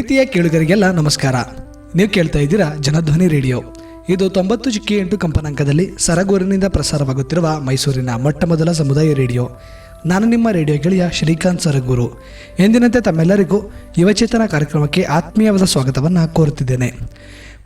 ಪ್ರೀತಿಯ ಕೇಳುಗರಿಗೆಲ್ಲ ನಮಸ್ಕಾರ. ನೀವು ಕೇಳ್ತಾ ಇದ್ದೀರಾ ಜನಧ್ವನಿ ರೇಡಿಯೋ. ಇದು ತೊಂಬತ್ತು ಚಿಕ್ಕಿ ಎಂಟು ಕಂಪನಾಂಕದಲ್ಲಿ ಸರಗೂರಿನಿಂದ ಪ್ರಸಾರವಾಗುತ್ತಿರುವ ಮೈಸೂರಿನ ಮೊಟ್ಟ ಮೊದಲ ಸಮುದಾಯ ರೇಡಿಯೋ. ನಾನು ನಿಮ್ಮ ರೇಡಿಯೋ ಗೆಳೆಯ ಶ್ರೀಕಾಂತ್ ಸರಗೂರು. ಎಂದಿನಂತೆ ತಮ್ಮೆಲ್ಲರಿಗೂ ಯುವಚೇತನ ಕಾರ್ಯಕ್ರಮಕ್ಕೆ ಆತ್ಮೀಯವಾದ ಸ್ವಾಗತವನ್ನು ಕೋರುತ್ತಿದ್ದೇನೆ.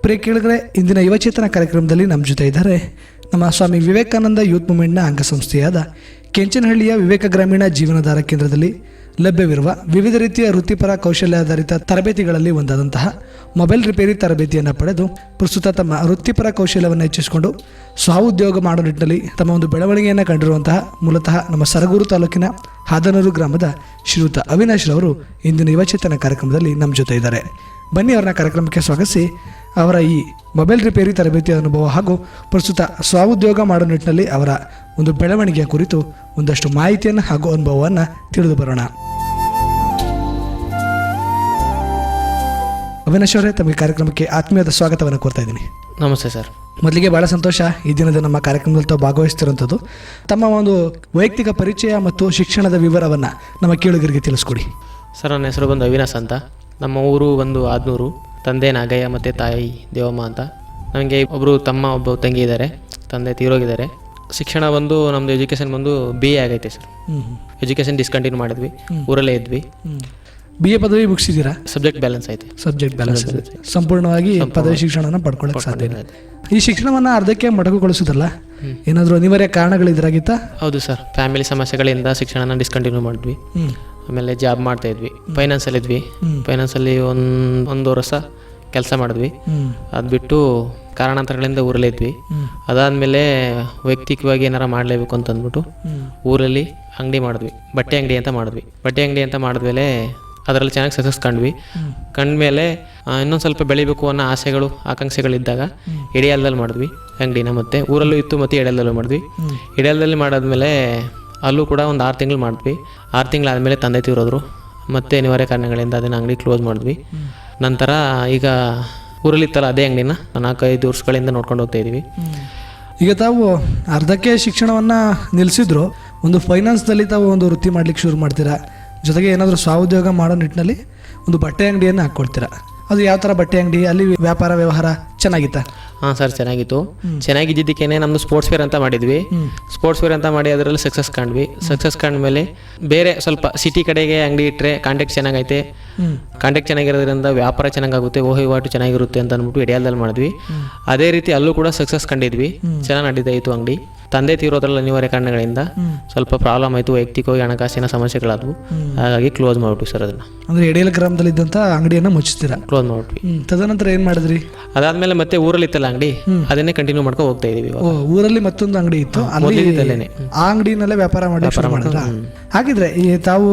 ಪ್ರಿಯ ಕೇಳಿದ್ರೆ ಇಂದಿನ ಯುವಚೇತನ ಕಾರ್ಯಕ್ರಮದಲ್ಲಿ ನಮ್ಮ ಜೊತೆ ಇದ್ದಾರೆ ನಮ್ಮ ಸ್ವಾಮಿ ವಿವೇಕಾನಂದ ಯೂತ್ ಮೂಮೆಂಟ್ನ ಅಂಗಸಂಸ್ಥೆಯಾದ ಕೆಂಚನಹಳ್ಳಿಯ ವಿವೇಕ ಗ್ರಾಮೀಣ ಜೀವನಾಧಾರ ಕೇಂದ್ರದಲ್ಲಿ ಲಭ್ಯವಿರುವ ವಿವಿಧ ರೀತಿಯ ವೃತ್ತಿಪರ ಕೌಶಲ್ಯಾಧಾರಿತ ತರಬೇತಿಗಳಲ್ಲಿ ಒಂದಾದಂತಹ ಮೊಬೈಲ್ ರಿಪೇರಿ ತರಬೇತಿಯನ್ನು ಪಡೆದು ಪ್ರಸ್ತುತ ತಮ್ಮ ವೃತ್ತಿಪರ ಕೌಶಲ್ಯವನ್ನು ಹೆಚ್ಚಿಸಿಕೊಂಡು ಸ್ವಉದ್ಯೋಗ ಮಾಡೋ ನಿಟ್ಟಿನಲ್ಲಿ ತಮ್ಮ ಒಂದು ಬೆಳವಣಿಗೆಯನ್ನು ಕಂಡಿರುವಂತಹ ಮೂಲತಃ ನಮ್ಮ ಸರಗೂರು ತಾಲೂಕಿನ ಹಾದನೂರು ಗ್ರಾಮದ ಶ್ರೀಯುತ ಅವಿನಾಶ್ ರವರು ಇಂದಿನ ಯುವಚೇತನ ಕಾರ್ಯಕ್ರಮದಲ್ಲಿ ನಮ್ಮ ಜೊತೆ ಇದ್ದಾರೆ. ಬನ್ನಿ ಅವರನ್ನ ಕಾರ್ಯಕ್ರಮಕ್ಕೆ ಸ್ವಾಗತಿಸಿ. ಅವರ ಈ ಮೊಬೈಲ್ ರಿಪೇರಿ ತರಬೇತಿಯ ಅನುಭವ ಹಾಗೂ ಪ್ರಸ್ತುತ ಸ್ವಉದ್ಯೋಗ ಮಾಡೋ ನಿಟ್ಟಿನಲ್ಲಿ ಅವರ ಒಂದು ಬೆಳವಣಿಗೆಯ ಕುರಿತು ಒಂದಷ್ಟು ಮಾಹಿತಿಯನ್ನು ಹಾಗೂ ಅನುಭವವನ್ನು ತಿಳಿದು ಬರೋಣ. ಅವಿನಾಶ್ ಅವರೇ ತಮಗೆ ಕಾರ್ಯಕ್ರಮಕ್ಕೆ ಆತ್ಮೀಯದ ಸ್ವಾಗತವನ್ನು ಕೋರ್ತಾ ಇದ್ದೀನಿ. ನಮಸ್ತೆ ಸರ್. ಮೊದಲಿಗೆ ಭಾಳ ಸಂತೋಷ ಈ ದಿನದ ನಮ್ಮ ಕಾರ್ಯಕ್ರಮದಲ್ಲಿ ತಾವು ಭಾಗವಹಿಸ್ತಿರುವಂಥದ್ದು. ತಮ್ಮ ಒಂದು ವೈಯಕ್ತಿಕ ಪರಿಚಯ ಮತ್ತು ಶಿಕ್ಷಣದ ವಿವರವನ್ನು ನಮ್ಮ ಕೇಳುಗರಿಗೆ ತಿಳಿಸ್ಕೊಡಿ. ಸರ್ ನನ್ನ ಹೆಸರು ಬಂದು ಅವಿನಾಶ್ ಅಂತ. ನಮ್ಮ ಊರು ಒಂದು ಆದ್ನೂರು. ತಂದೆ ನಾಗಯ್ಯ ಮತ್ತು ತಾಯಿ ದೇವಮ್ಮ ಅಂತ. ನನಗೆ ಒಬ್ಬರು ತಮ್ಮ ಒಬ್ಬ ತಂಗಿ ಇದ್ದಾರೆ ತಂದೆ ತೀರೋಗಿದ್ದಾರೆ. ಶಿಕ್ಷಣ ಬಂದು ನಮ್ಮದು ಎಜುಕೇಷನ್ ಬಂದು ಬಿ ಎ ಆಗೈತೆ ಸರ್. ಎಜುಕೇಷನ್ ಡಿಸ್ಕಂಟಿನ್ಯೂ ಮಾಡಿದ್ವಿ. ಊರಲ್ಲೇ ಇದ್ವಿ. ಬಿ ಎ ಪದವಿ ಮುಗಿಸಿದ್ದೀರಾ? ಸಬ್ಜೆಕ್ಟ್ ಬ್ಯಾಲೆನ್ಸ್ ಐತೆ. ಸಬ್ಜೆಕ್ಟ್ ಬ್ಯಾಲೆನ್ಸ್ ಸಂಪೂರ್ಣವಾಗಿ ಪದವಿ ಶಿಕ್ಷಣನ ಪಡ್ಕೊಳ್ಳೋಕೆ ಸಾಧ್ಯ ಇಲ್ಲ. ಈ ಶಿಕ್ಷಣವನ್ನು ಅರ್ಧಕ್ಕೆ ಮೊಟಕುಗೊಳಿಸೋದಲ್ಲ ಏನಾದರೂ ಅನಿವಾರ್ಯ ಕಾರಣಗಳಿದ್ರಾಗಿತ್ತಾ ಹೌದು ಸರ್. ಫ್ಯಾಮಿಲಿ ಸಮಸ್ಯೆಗಳಿಂದ ಶಿಕ್ಷಣನ ಡಿಸ್ಕಂಟಿನ್ಯೂ ಮಾಡಿದ್ವಿ. ಆಮೇಲೆ ಜಾಬ್ ಮಾಡ್ತಾ ಇದ್ವಿ. ಫೈನಾನ್ಸಲ್ಲಿ ಇದ್ವಿ. ಫೈನಾನ್ಸ್ ಅಲ್ಲಿ ಒಂದು ಒಂದು ವರ್ಷ ಕೆಲಸ ಮಾಡಿದ್ವಿ. ಅದ್ ಅದು ಬಿಟ್ಟು ಕಾರಣಾಂತರಗಳಿಂದ ಊರಲ್ಲೇ ಇದ್ವಿ. ಅದಾದ್ಮೇಲೆ ವೈಯಕ್ತಿಕವಾಗಿ ಏನಾರ ಮಾಡಲೇಬೇಕು ಅಂತ ಅಂದ್ಬಿಟ್ಟು ಊರಲ್ಲಿ ಅಂಗಡಿ ಮಾಡಿದ್ವಿ. ಬಟ್ಟೆ ಅಂಗಡಿ ಅಂತ ಮಾಡಿದ್ವಿ. ಬಟ್ಟೆ ಅಂಗಡಿ ಅಂತ ಮಾಡಿದ್ಮೇಲೆ ಅದರಲ್ಲಿ ಚೆನ್ನಾಗಿ ಸಕ್ಸಸ್ ಕಂಡ್ವಿ ಕಂಡ್ಮೇಲೆ ಇನ್ನೊಂದು ಸ್ವಲ್ಪ ಬೆಳಿಬೇಕು ಅನ್ನೋ ಆಸೆಗಳು ಆಕಾಂಕ್ಷೆಗಳಿದ್ದಾಗ ಎಡೆಯಲ್ದಲ್ಲಿ ಮಾಡಿದ್ವಿ ಅಂಗಡಿನ ಮತ್ತೆ. ಊರಲ್ಲೂ ಇತ್ತು ಮತ್ತೆ ಎಡೆಯಲ್ದಲ್ಲೂ ಮಾಡಿದ್ವಿ. ಎಡೆಯಲ್ದಲ್ಲಿ ಮಾಡಾದ್ಮೇಲೆ ಅಲ್ಲೂ ಕೂಡ ಒಂದು ಆರು ತಿಂಗಳು ಮಾಡಿದ್ವಿ. ಆರು ತಿಂಗಳಾದಮೇಲೆ ತಂದೆ ತೀರೋದ್ರು. ಮತ್ತೆ ಅನಿವಾರ್ಯ ಕಾರಣಗಳಿಂದ ಅದನ್ನು ಅಂಗಡಿ ಕ್ಲೋಸ್ ಮಾಡಿದ್ವಿ. ನಂತರ ಈಗ ಊರಲ್ಲಿತ್ತಲ್ಲ ಅದೇ ಅಂಗಡಿನ. ನಾಲ್ಕೈದು ವರ್ಷಗಳಿಂದ ನೋಡ್ಕೊಂಡು ಹೋಗ್ತಾ ಇದ್ದೀವಿ ಈಗ ತಾವು ಅರ್ಧಕ್ಕೆ ಶಿಕ್ಷಣವನ್ನು ನಿಲ್ಲಿಸಿದ್ರು ಒಂದು ಫೈನಾನ್ಸ್ನಲ್ಲಿ ತಾವು ಒಂದು ವೃತ್ತಿ ಮಾಡ್ಲಿಕ್ಕೆ ಶುರು ಮಾಡ್ತೀರಾ? ಜೊತೆಗೆ ಏನಾದರೂ ಸ್ವಾಉದ್ಯೋಗ ಮಾಡೋ ನಿಟ್ಟಿನಲ್ಲಿ ಒಂದು ಬಟ್ಟೆ ಅಂಗಡಿಯನ್ನು ಹಾಕ್ಕೊಳ್ತೀರಾ? ಅದು ಯಾವ ಥರ ಬಟ್ಟೆ ಅಂಗಡಿ, ಅಲ್ಲಿ ವ್ಯಾಪಾರ ವ್ಯವಹಾರ ಚೆನ್ನಾಗಿತ್ತಾ? ಹಾಂ ಸರ್ ಚೆನ್ನಾಗಿತ್ತು. ಚೆನ್ನಾಗಿದ್ದಕ್ಕೇನೆ ನಮ್ಮದು ಸ್ಪೋರ್ಟ್ಸ್ ವೇರ್ ಅಂತ ಮಾಡಿದ್ವಿ. ಸ್ಪೋರ್ಟ್ಸ್ ವೇರ್ ಅಂತ ಮಾಡಿ ಅದರಲ್ಲಿ ಸಕ್ಸಸ್ ಕಾಣ್ವಿ ಸಕ್ಸಸ್ ಕಂಡ್ಮೇಲೆ ಬೇರೆ ಸ್ವಲ್ಪ ಸಿಟಿ ಕಡೆಗೆ ಅಂಗಡಿ ಇಟ್ಟರೆ ಕಾಂಟ್ಯಾಕ್ಟ್ ಚೆನ್ನಾಗೈತೆ. ಕಾಂಟ್ಯಾಕ್ಟ್ ಚೆನ್ನಾಗಿರೋದ್ರಿಂದ ವ್ಯಾಪಾರ ಚೆನ್ನಾಗಾಗುತ್ತೆ. ವಹಿವಾಟು ಚೆನ್ನಾಗಿರುತ್ತೆ ಅಂತ ಅಂದ್ಬಿಟ್ಟು ಇಡಿಯಾಲದಲ್ಲಿ ಮಾಡಿದ್ವಿ. ಅದೇ ರೀತಿ ಅಲ್ಲೂ ಕೂಡ ಸಕ್ಸಸ್ ಕಂಡಿದ್ವಿ. ಚೆನ್ನಾಗಿ ನಡೀತಾಯಿತ್ತು ಅಂಗಡಿ. ತಂದೆ ತೀರೋದ್ರಲ್ಲಿ ಅನಿವಾರ್ಯ ಕಾರಣಗಳಿಂದ ಸ್ವಲ್ಪ ಪ್ರಾಬ್ಲಮ್ ಆಯಿತು. ವೈಯಕ್ತಿಕವಾಗಿ ಹಣಕಾಸಿನ ಸಮಸ್ಯೆಗಳಾದವು. ಹಾಗಾಗಿ ಕ್ಲೋಸ್ ಮಾಡಿಬಿಟ್ವಿ ಸರ್ ಅದನ್ನು. ಅಂದರೆ ಗ್ರಾಮದಲ್ಲಿ ಗ್ರಾಮದಲ್ಲಿದ್ದಂಥ ಅಂಗಡಿಯನ್ನು ಮುಚ್ಚಿಸ್ತೀರಾ? ಕ್ಲೋಸ್ ಮಾಡಿಬಿಟ್ವಿ. ತದನಂತರ ಏನು ಮಾಡಿದ್ರಿ? ಅದಾದ್ಮೇಲೆ ಮತ್ತೆ ಊರಲ್ಲಿ ಇತ್ತಲ್ಲ ಅಂಗಡಿ ಅದನ್ನೇ ಕಂಟಿನ್ಯೂ ಮಾಡ್ಕೊಂಡು ಹೋಗ್ತಾ ಇದೀವಿ ಇವಾಗ. ಊರಲ್ಲಿ ಮತ್ತೊಂದು ಅಂಗಡಿ ಇತ್ತು. ಅಲ್ಲಿ ಮೊದಲಿದ್ದಲ್ಲೇನೆ. ಆ ಅಂಗಡಿನಲ್ಲೇ ವ್ಯಾಪಾರ ಮಾಡಿ ಶುರು ಮಾಡಿದ್ರ? ಹಾಗಿದ್ರೆ ಈ ತಾವು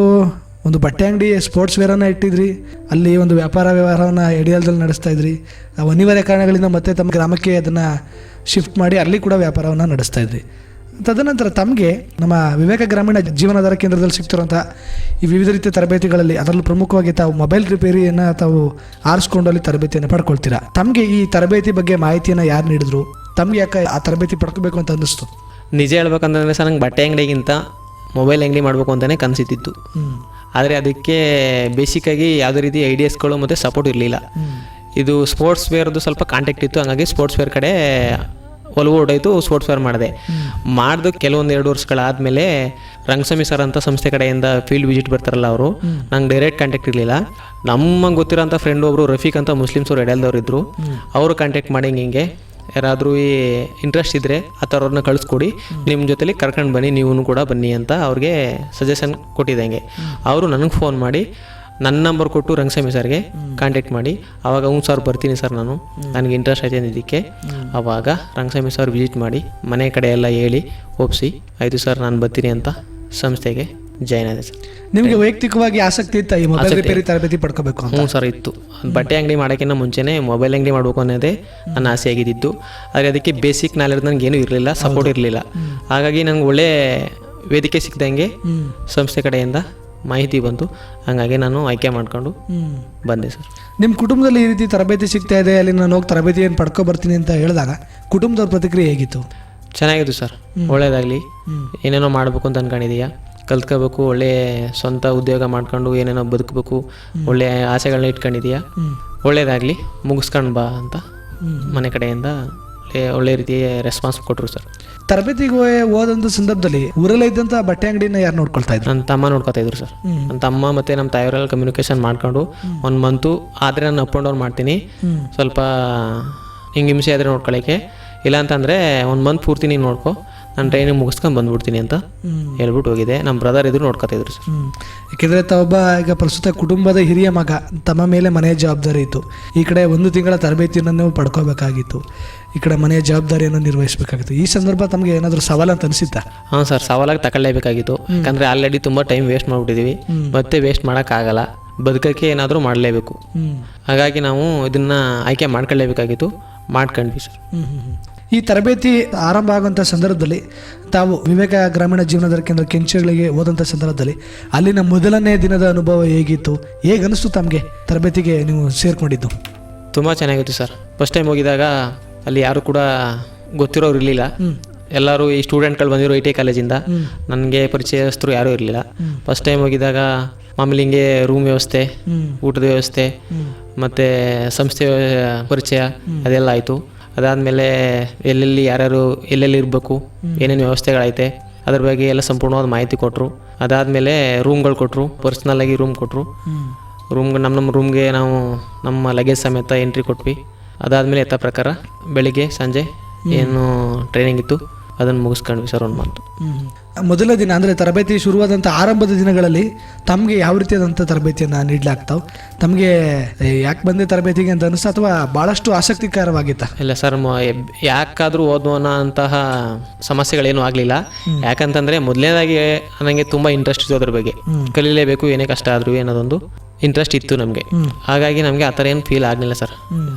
ಒಂದು ಬಟ್ಟೆ ಅಂಗಡಿ ಸ್ಪೋರ್ಟ್ಸ್ ವೇರನ್ನ ಇಟ್ಟಿದ್ರಿ. ಅಲ್ಲಿ ಒಂದು ವ್ಯಾಪಾರ ವ್ಯವಹಾರವನ್ನ ಎಡಿಯಾಲದಲ್ಲಿ ನಡೆಸ್ತಾ ಇದ್ರಿ. ಆ ಅನಿವಾರ್ಯ ಕಾರಣಗಳಿಂದ ಮತ್ತೆ ತಮ್ಮ ಗ್ರಾಮಕ್ಕೆ ಅದನ್ನ ಶಿಫ್ಟ್ ಮಾಡಿ ಅಲ್ಲಿ ಕೂಡ ವ್ಯಾಪಾರವನ್ನ ನಡೆಸ್ತಾ ಇದ್ರಿ. ತದನಂತರ ತಮಗೆ ನಮ್ಮ ವಿವೇಕ ಗ್ರಾಮೀಣ ಜೀವನಾಧಾರ ಕೇಂದ್ರದಲ್ಲಿ ಸಿಗ್ತಿರುವಂಥ ಈ ವಿವಿಧ ರೀತಿಯ ತರಬೇತಿಗಳಲ್ಲಿ ಅದರಲ್ಲೂ ಪ್ರಮುಖವಾಗಿ ತಾವು ಮೊಬೈಲ್ ರಿಪೇರಿಯನ್ನು ತಾವು ಆರಿಸ್ಕೊಂಡು ಅಲ್ಲಿ ತರಬೇತಿಯನ್ನು ಪಡ್ಕೊಳ್ತೀರಾ? ತಮಗೆ ಈ ತರಬೇತಿ ಬಗ್ಗೆ ಮಾಹಿತಿಯನ್ನು ಯಾರು ನೀಡಿದ್ರು? ತಮ್ಗೆ ಯಾಕೆ ಆ ತರಬೇತಿ ಪಡ್ಕೋಬೇಕು ಅಂತ ಅನ್ನಿಸ್ತು? ನಿಜ ಹೇಳ್ಬೇಕಂತಂದ್ರೆ ಸರ್ ನಂಗೆ ಬಟ್ಟೆ ಅಂಗಡಿಗಿಂತ ಮೊಬೈಲ್ ಅಂಗಡಿ ಮಾಡಬೇಕು ಅಂತಲೇ ಕನಸಿತ್ತಿತ್ತು. ಆದರೆ ಅದಕ್ಕೆ ಬೇಸಿಕ್ಕಾಗಿ ಯಾವುದೇ ರೀತಿ ಐಡಿಯಾಸ್ಗಳು ಮತ್ತು ಸಪೋರ್ಟ್ ಇರಲಿಲ್ಲ. ಇದು ಸ್ಪೋರ್ಟ್ಸ್ ವೇರ್ದು ಸ್ವಲ್ಪ ಕಾಂಟ್ಯಾಕ್ಟ್ ಇತ್ತು ಹಂಗಾಗಿ ಸ್ಪೋರ್ಟ್ಸ್ ವೇರ್ ಕಡೆ ಒಲವು ಹೊಡೆಯಿತು ಸ್ಪೋರ್ಟ್ಸ್ ವೇರ್ ಮಾಡಿದೆ. ಮಾಡ್ದು ಕೆಲವೊಂದು ಎರಡು ವರ್ಷಗಳಾದಮೇಲೆ ರಂಗಸ್ವಾಮಿ ಸರ್ ಅಂತ ಸಂಸ್ಥೆ ಕಡೆಯಿಂದ ಫೀಲ್ಡ್ ವಿಸಿಟ್ ಬರ್ತಾರಲ್ಲ ಅವರು ನಂಗೆ ಡೈರೆಕ್ಟ್ ಕಾಂಟ್ಯಾಕ್ಟ್ ಇರಲಿಲ್ಲ. ನಮ್ಮ ಗೊತ್ತಿರೋಂಥ ಫ್ರೆಂಡ್ ಒಬ್ಬರು ರಫೀಕ್ ಅಂತ ಮುಸ್ಲಿಮ್ಸ್ ಅವ್ರು ಎಡೆಲ್ದವ್ರು ಇದ್ದರು ಅವರು ಕಾಂಟ್ಯಾಕ್ಟ್ ಮಾಡಿ ಹಿಂಗೆ ಯಾರಾದರೂ ಈ ಇಂಟ್ರೆಸ್ಟ್ ಇದ್ದರೆ ಆ ಥರವ್ರನ್ನ ಕಳಿಸ್ಕೊಡಿ ನಿಮ್ಮ ಜೊತೆಲಿ ಕರ್ಕೊಂಡು ಬನ್ನಿ ನೀವು ಕೂಡ ಬನ್ನಿ ಅಂತ ಅವ್ರಿಗೆ ಸಜೆಷನ್ ಕೊಟ್ಟಿದ್ದಂಗೆ ಅವರು ನನಗೆ ಫೋನ್ ಮಾಡಿ ನನ್ನ ನಂಬರ್ ಕೊಟ್ಟು ರಂಗಸ್ವಾಮಿ ಸರ್ಗೆ ಕಾಂಟ್ಯಾಕ್ಟ್ ಮಾಡಿ. ಅವಾಗ ಹ್ಞೂ ಸರ್ ಬರ್ತೀನಿ ಸರ್ ನಾನು. ನನಗೆ ಇಂಟ್ರೆಸ್ಟ್ ಐತೆ ಅಂದಿದ್ದಕ್ಕೆ. ಅವಾಗ ರಂಗಸ್ವಾಮಿ ಸರ್ ವಿಸಿಟ್ ಮಾಡಿ ಮನೆ ಕಡೆ ಎಲ್ಲ ಹೇಳಿ ಒಪ್ಪಿಸಿ ಆಯಿತು ಸರ್ ನಾನು ಬರ್ತೀನಿ ಅಂತ ಸಂಸ್ಥೆಗೆ ಜಾಯ್ನ್ ಆದೆ ಸರ್ ನಿಮಗೆ ವೈಯಕ್ತಿಕವಾಗಿ ಆಸಕ್ತಿ ಇತ್ತು ಈ ಮೊಬೈಲ್ ರಿಪೇರಿ ತರಬೇತಿ ಪಡ್ಕೋಬೇಕು ಹ್ಞೂ ಸರ್ ಇತ್ತು. ಬಟ್ಟೆ ಅಂಗಡಿ ಮಾಡೋಕ್ಕಿಂತ ಮುಂಚೆನೇ ಮೊಬೈಲ್ ಅಂಗಡಿ ಮಾಡಬೇಕು ಅನ್ನೋದೇ ನನ್ನ ಆಸೆ ಆಗಿದ್ದಿತ್ತು ಆದರೆ ಅದಕ್ಕೆ ಬೇಸಿಕ್ ನಾಲೆಡ್ಜ್ ನನಗೆ ಏನೂ ಇರಲಿಲ್ಲ ಸಪೋರ್ಟ್ ಇರಲಿಲ್ಲ. ಹಾಗಾಗಿ ನನಗೆ ಒಳ್ಳೆ ವೇದಿಕೆ ಸಿಕ್ದಂಗೆ ಸಂಸ್ಥೆ ಕಡೆಯಿಂದ ಮಾಹಿತಿ ಬಂತು. ಹಾಗಾಗಿ ನಾನು ಆಯ್ಕೆ ಮಾಡ್ಕೊಂಡು ಬಂದೆ ಸರ್. ನಿಮ್ಮ ಕುಟುಂಬದಲ್ಲಿ ಈ ರೀತಿ ತರಬೇತಿ ಸಿಗ್ತಾ ಇದೆ ಅಲ್ಲಿ ನಾನು ಹೋಗಿ ತರಬೇತಿ ಏನು ಪಡ್ಕೊ ಬರ್ತೀನಿ ಅಂತ ಹೇಳಿದಾಗ ಕುಟುಂಬದವ್ರ ಪ್ರತಿಕ್ರಿಯೆ ಹೇಗಿತ್ತು? ಚೆನ್ನಾಗಿತ್ತು ಸರ್. ಒಳ್ಳೇದಾಗಲಿ. ಏನೇನೋ ಮಾಡಬೇಕು ಅಂತ ಅನ್ಕೊಂಡಿದೀಯಾ. ಕಲ್ತ್ಕೋಬೇಕು ಒಳ್ಳೆ ಸ್ವಂತ ಉದ್ಯೋಗ ಮಾಡ್ಕೊಂಡು ಏನೇನೋ ಬದುಕಬೇಕು ಒಳ್ಳೆ ಆಸೆಗಳನ್ನ ಇಟ್ಕೊಂಡಿದೀಯಾ. ಒಳ್ಳೇದಾಗಲಿ. ಮುಗಿಸ್ಕೊಂಡು ಬಾ ಅಂತ ಮನೆ ಕಡೆಯಿಂದ ಒಳ್ಳೆ ರೀತಿ ರೀತಿಯ ರೆಸ್ಪಾನ್ಸ್ ಕೊಟ್ಟರು ಸರ್ ತರಬೇತಿಗೆ ಹೋದಂತ ಸಂದರ್ಭದಲ್ಲಿ ಊರಲ್ಲೇ ಇದ್ದಂತ ಬಟ್ಟೆ ಅಂಗಡಿನ ಯಾರು ನೋಡ್ಕೊಳ್ತಾ ಇದ್ರು? ನನ್ನ ತಮ್ಮ ನೋಡ್ಕೊತಾ ಇದ್ರು ಸರ್. ನನ್ನ ತಮ್ಮ ಮತ್ತೆ ನಮ್ಮ ತಾಯಿಯವರೆಲ್ಲ ಕಮ್ಯುನಿಕೇಶನ್ ಮಾಡ್ಕೊಂಡು ಒಂದು ಮಂತು ಆದರೆ ನಾನು ಅಪ್ ಆ್ಯಂಡ್ ಡೌನ್ ಮಾಡ್ತೀನಿ. ಸ್ವಲ್ಪ ಹಿಂಗೆ ಹಿಂಸೆ ಆದರೆ ನೋಡ್ಕೊಳ್ಳೋಕ್ಕೆ. ಇಲ್ಲ ಅಂತಂದರೆ ಒಂದು ಮಂತ್ ಪೂರ್ತಿ ನೀನು ನೋಡ್ಕೊ. ನಾನು ಟ್ರೈನಿಂಗ್ ಮುಗಿಸ್ಕೊಂಡು ಬಂದ್ಬಿಡ್ತೀನಿ ಅಂತ ಹೇಳ್ಬಿಟ್ಟು ಹೋಗಿದೆ. ನಮ್ಮ ಬ್ರದರ್ ಇದ್ರು ನೋಡ್ಕೊತಾ ಇದ್ರು ಸರ್ ಯಾಕೆಂದರೆ ತಾವೊಬ್ಬ ಈಗ ಪ್ರಸ್ತುತ ಕುಟುಂಬದ ಹಿರಿಯ ಮಗ ತಮ್ಮ ಮೇಲೆ ಮನೆಯ ಜವಾಬ್ದಾರಿ ಇತ್ತು. ಈ ಕಡೆ ಒಂದು ತಿಂಗಳ ತರಬೇತಿಯನ್ನು ನೀವು ಪಡ್ಕೋಬೇಕಾಗಿತ್ತು. ಈ ಕಡೆ ಮನೆಯ ಜವಾಬ್ದಾರಿಯನ್ನು ನಿರ್ವಹಿಸಬೇಕಾಗಿತ್ತು. ಈ ಸಂದರ್ಭ ತಮಗೆ ಏನಾದರೂ ಸವಾಲು ಅಂತ ಅನಿಸುತ್ತಾ? ಹಾಂ ಸರ್ ಸವಾಲಾಗಿ ತಗೊಳ್ಳೇಬೇಕಾಗಿತ್ತು. ಯಾಕಂದರೆ ಆಲ್ರೆಡಿ ತುಂಬ ಟೈಮ್ ವೇಸ್ಟ್ ಮಾಡಿಬಿಟ್ಟಿದ್ದೀವಿ. ಮತ್ತೆ ವೇಸ್ಟ್ ಮಾಡೋಕ್ಕಾಗಲ್ಲ. ಬದುಕೋಕ್ಕೆ ಏನಾದರೂ ಮಾಡಲೇಬೇಕು. ಹಾಗಾಗಿ ನಾವು ಇದನ್ನು ಆಯ್ಕೆ ಮಾಡ್ಕೊಳ್ಳೇಬೇಕಾಗಿತ್ತು. ಮಾಡ್ಕೊಂಡ್ವಿ ಸರ್. ಈ ತರಬೇತಿ ಆರಂಭ ಆಗುವಂಥ ಸಂದರ್ಭದಲ್ಲಿ ತಾವು ವಿವೇಕ ಗ್ರಾಮೀಣ ಜೀವನದ ಕೇಂದ್ರ ಕೆಂಚಗಳಿಗೆ ಹೋದಂಥ ಸಂದರ್ಭದಲ್ಲಿ ಅಲ್ಲಿನ ಮೊದಲನೇ ದಿನದ ಅನುಭವ ಹೇಗಿತ್ತು? ಹೇಗೆ ಅನಿಸ್ತು ತಮಗೆ ತರಬೇತಿಗೆ ನೀವು ಸೇರಿಕೊಂಡಿದ್ದು? ತುಂಬ ಚೆನ್ನಾಗಿತ್ತು ಸರ್. ಫಸ್ಟ್ ಟೈಮ್ ಹೋಗಿದಾಗ ಅಲ್ಲಿ ಯಾರು ಕೂಡ ಗೊತ್ತಿರೋರು ಇರಲಿಲ್ಲ. ಎಲ್ಲರೂ ಈ ಸ್ಟೂಡೆಂಟ್ಗಳು ಬಂದಿರೋ ಐ ಟಿ ಕಾಲೇಜಿಂದ ನನಗೆ ಪರಿಚಯಸ್ಥರು ಯಾರೂ ಇರಲಿಲ್ಲ. ಫಸ್ಟ್ ಟೈಮ್ ಹೋಗಿದಾಗ ಮಾಮೂಲಿ ಹಿಂಗೆ ರೂಮ್ ವ್ಯವಸ್ಥೆ ಊಟದ ವ್ಯವಸ್ಥೆ ಮತ್ತು ಸಂಸ್ಥೆ ಪರಿಚಯ ಅದೆಲ್ಲ ಆಯಿತು. ಅದಾದಮೇಲೆ ಎಲ್ಲೆಲ್ಲಿ ಯಾರ್ಯಾರು ಎಲ್ಲೆಲ್ಲಿ ಇರಬೇಕು ಏನೇನು ವ್ಯವಸ್ಥೆಗಳೈತೆ ಅದ್ರ ಬಗ್ಗೆ ಎಲ್ಲ ಸಂಪೂರ್ಣವಾದ ಮಾಹಿತಿ ಕೊಟ್ಟರು ಅದಾದಮೇಲೆ ರೂಮ್ಗಳು ಕೊಟ್ಟರು ಪರ್ಸ್ನಲ್ಲಾಗಿ ರೂಮ್ ಕೊಟ್ಟರು ರೂಮ್ ರೂಮ್ಗೆ ನಮ್ಮ ನಮ್ಮ ರೂಮ್ಗೆ ನಾವು ನಮ್ಮ ಲಗೇಜ್ ಸಮೇತ ಎಂಟ್ರಿ ಕೊಟ್ವಿ. ಅದಾದಮೇಲೆ ಎತ್ತ ಪ್ರಕಾರ ಬೆಳಿಗ್ಗೆ ಸಂಜೆ ಏನು ಟ್ರೈನಿಂಗ್ ಇತ್ತು ಅದನ್ನು ಮುಗಿಸ್ಕೊಂಡ್ವಿ ಸರ್ ಒಂದು ಮಂತ್ ಮೊದಲ ದಿನ ಅಂದರೆ ತರಬೇತಿ ಶುರುವಾದಂಥ ಆರಂಭದ ದಿನಗಳಲ್ಲಿ ತಮಗೆ ಯಾವ ರೀತಿಯಾದಂಥ ತರಬೇತಿಯನ್ನು ನೀಡಲಾಗ್ತಾವೆ? ತಮಗೆ ಯಾಕೆ ಬಂದೆ ತರಬೇತಿಗೆ ಅಂತ ಅನಿಸ್ತಾ ಅಥವಾ ಬಹಳಷ್ಟು ಆಸಕ್ತಿಕರವಾಗಿತ್ತ? ಇಲ್ಲ ಸರ್ ಯಾಕಾದ್ರೂ ಯಾಕಾದರೂ ಓದುವ ಅಂತಹ ಸಮಸ್ಯೆಗಳೇನು ಆಗಲಿಲ್ಲ. ಯಾಕಂತಂದ್ರೆ ಮೊದಲನೇದಾಗಿ ನನಗೆ ತುಂಬಾ ಇಂಟ್ರೆಸ್ಟ್ ಇತ್ತು ಅದ್ರ ಬಗ್ಗೆ. ಕಲೀಲೇಬೇಕು ಏನೇ ಕಷ್ಟ ಆದ್ರೂ ಅನ್ನೋದೊಂದು ಇಂಟ್ರೆಸ್ಟ್ ಇತ್ತು ನಮಗೆ. ಹಾಗಾಗಿ ನಮಗೆ ಆ ಥರ ಏನು ಫೀಲ್ ಆಗಲಿಲ್ಲ ಸರ್.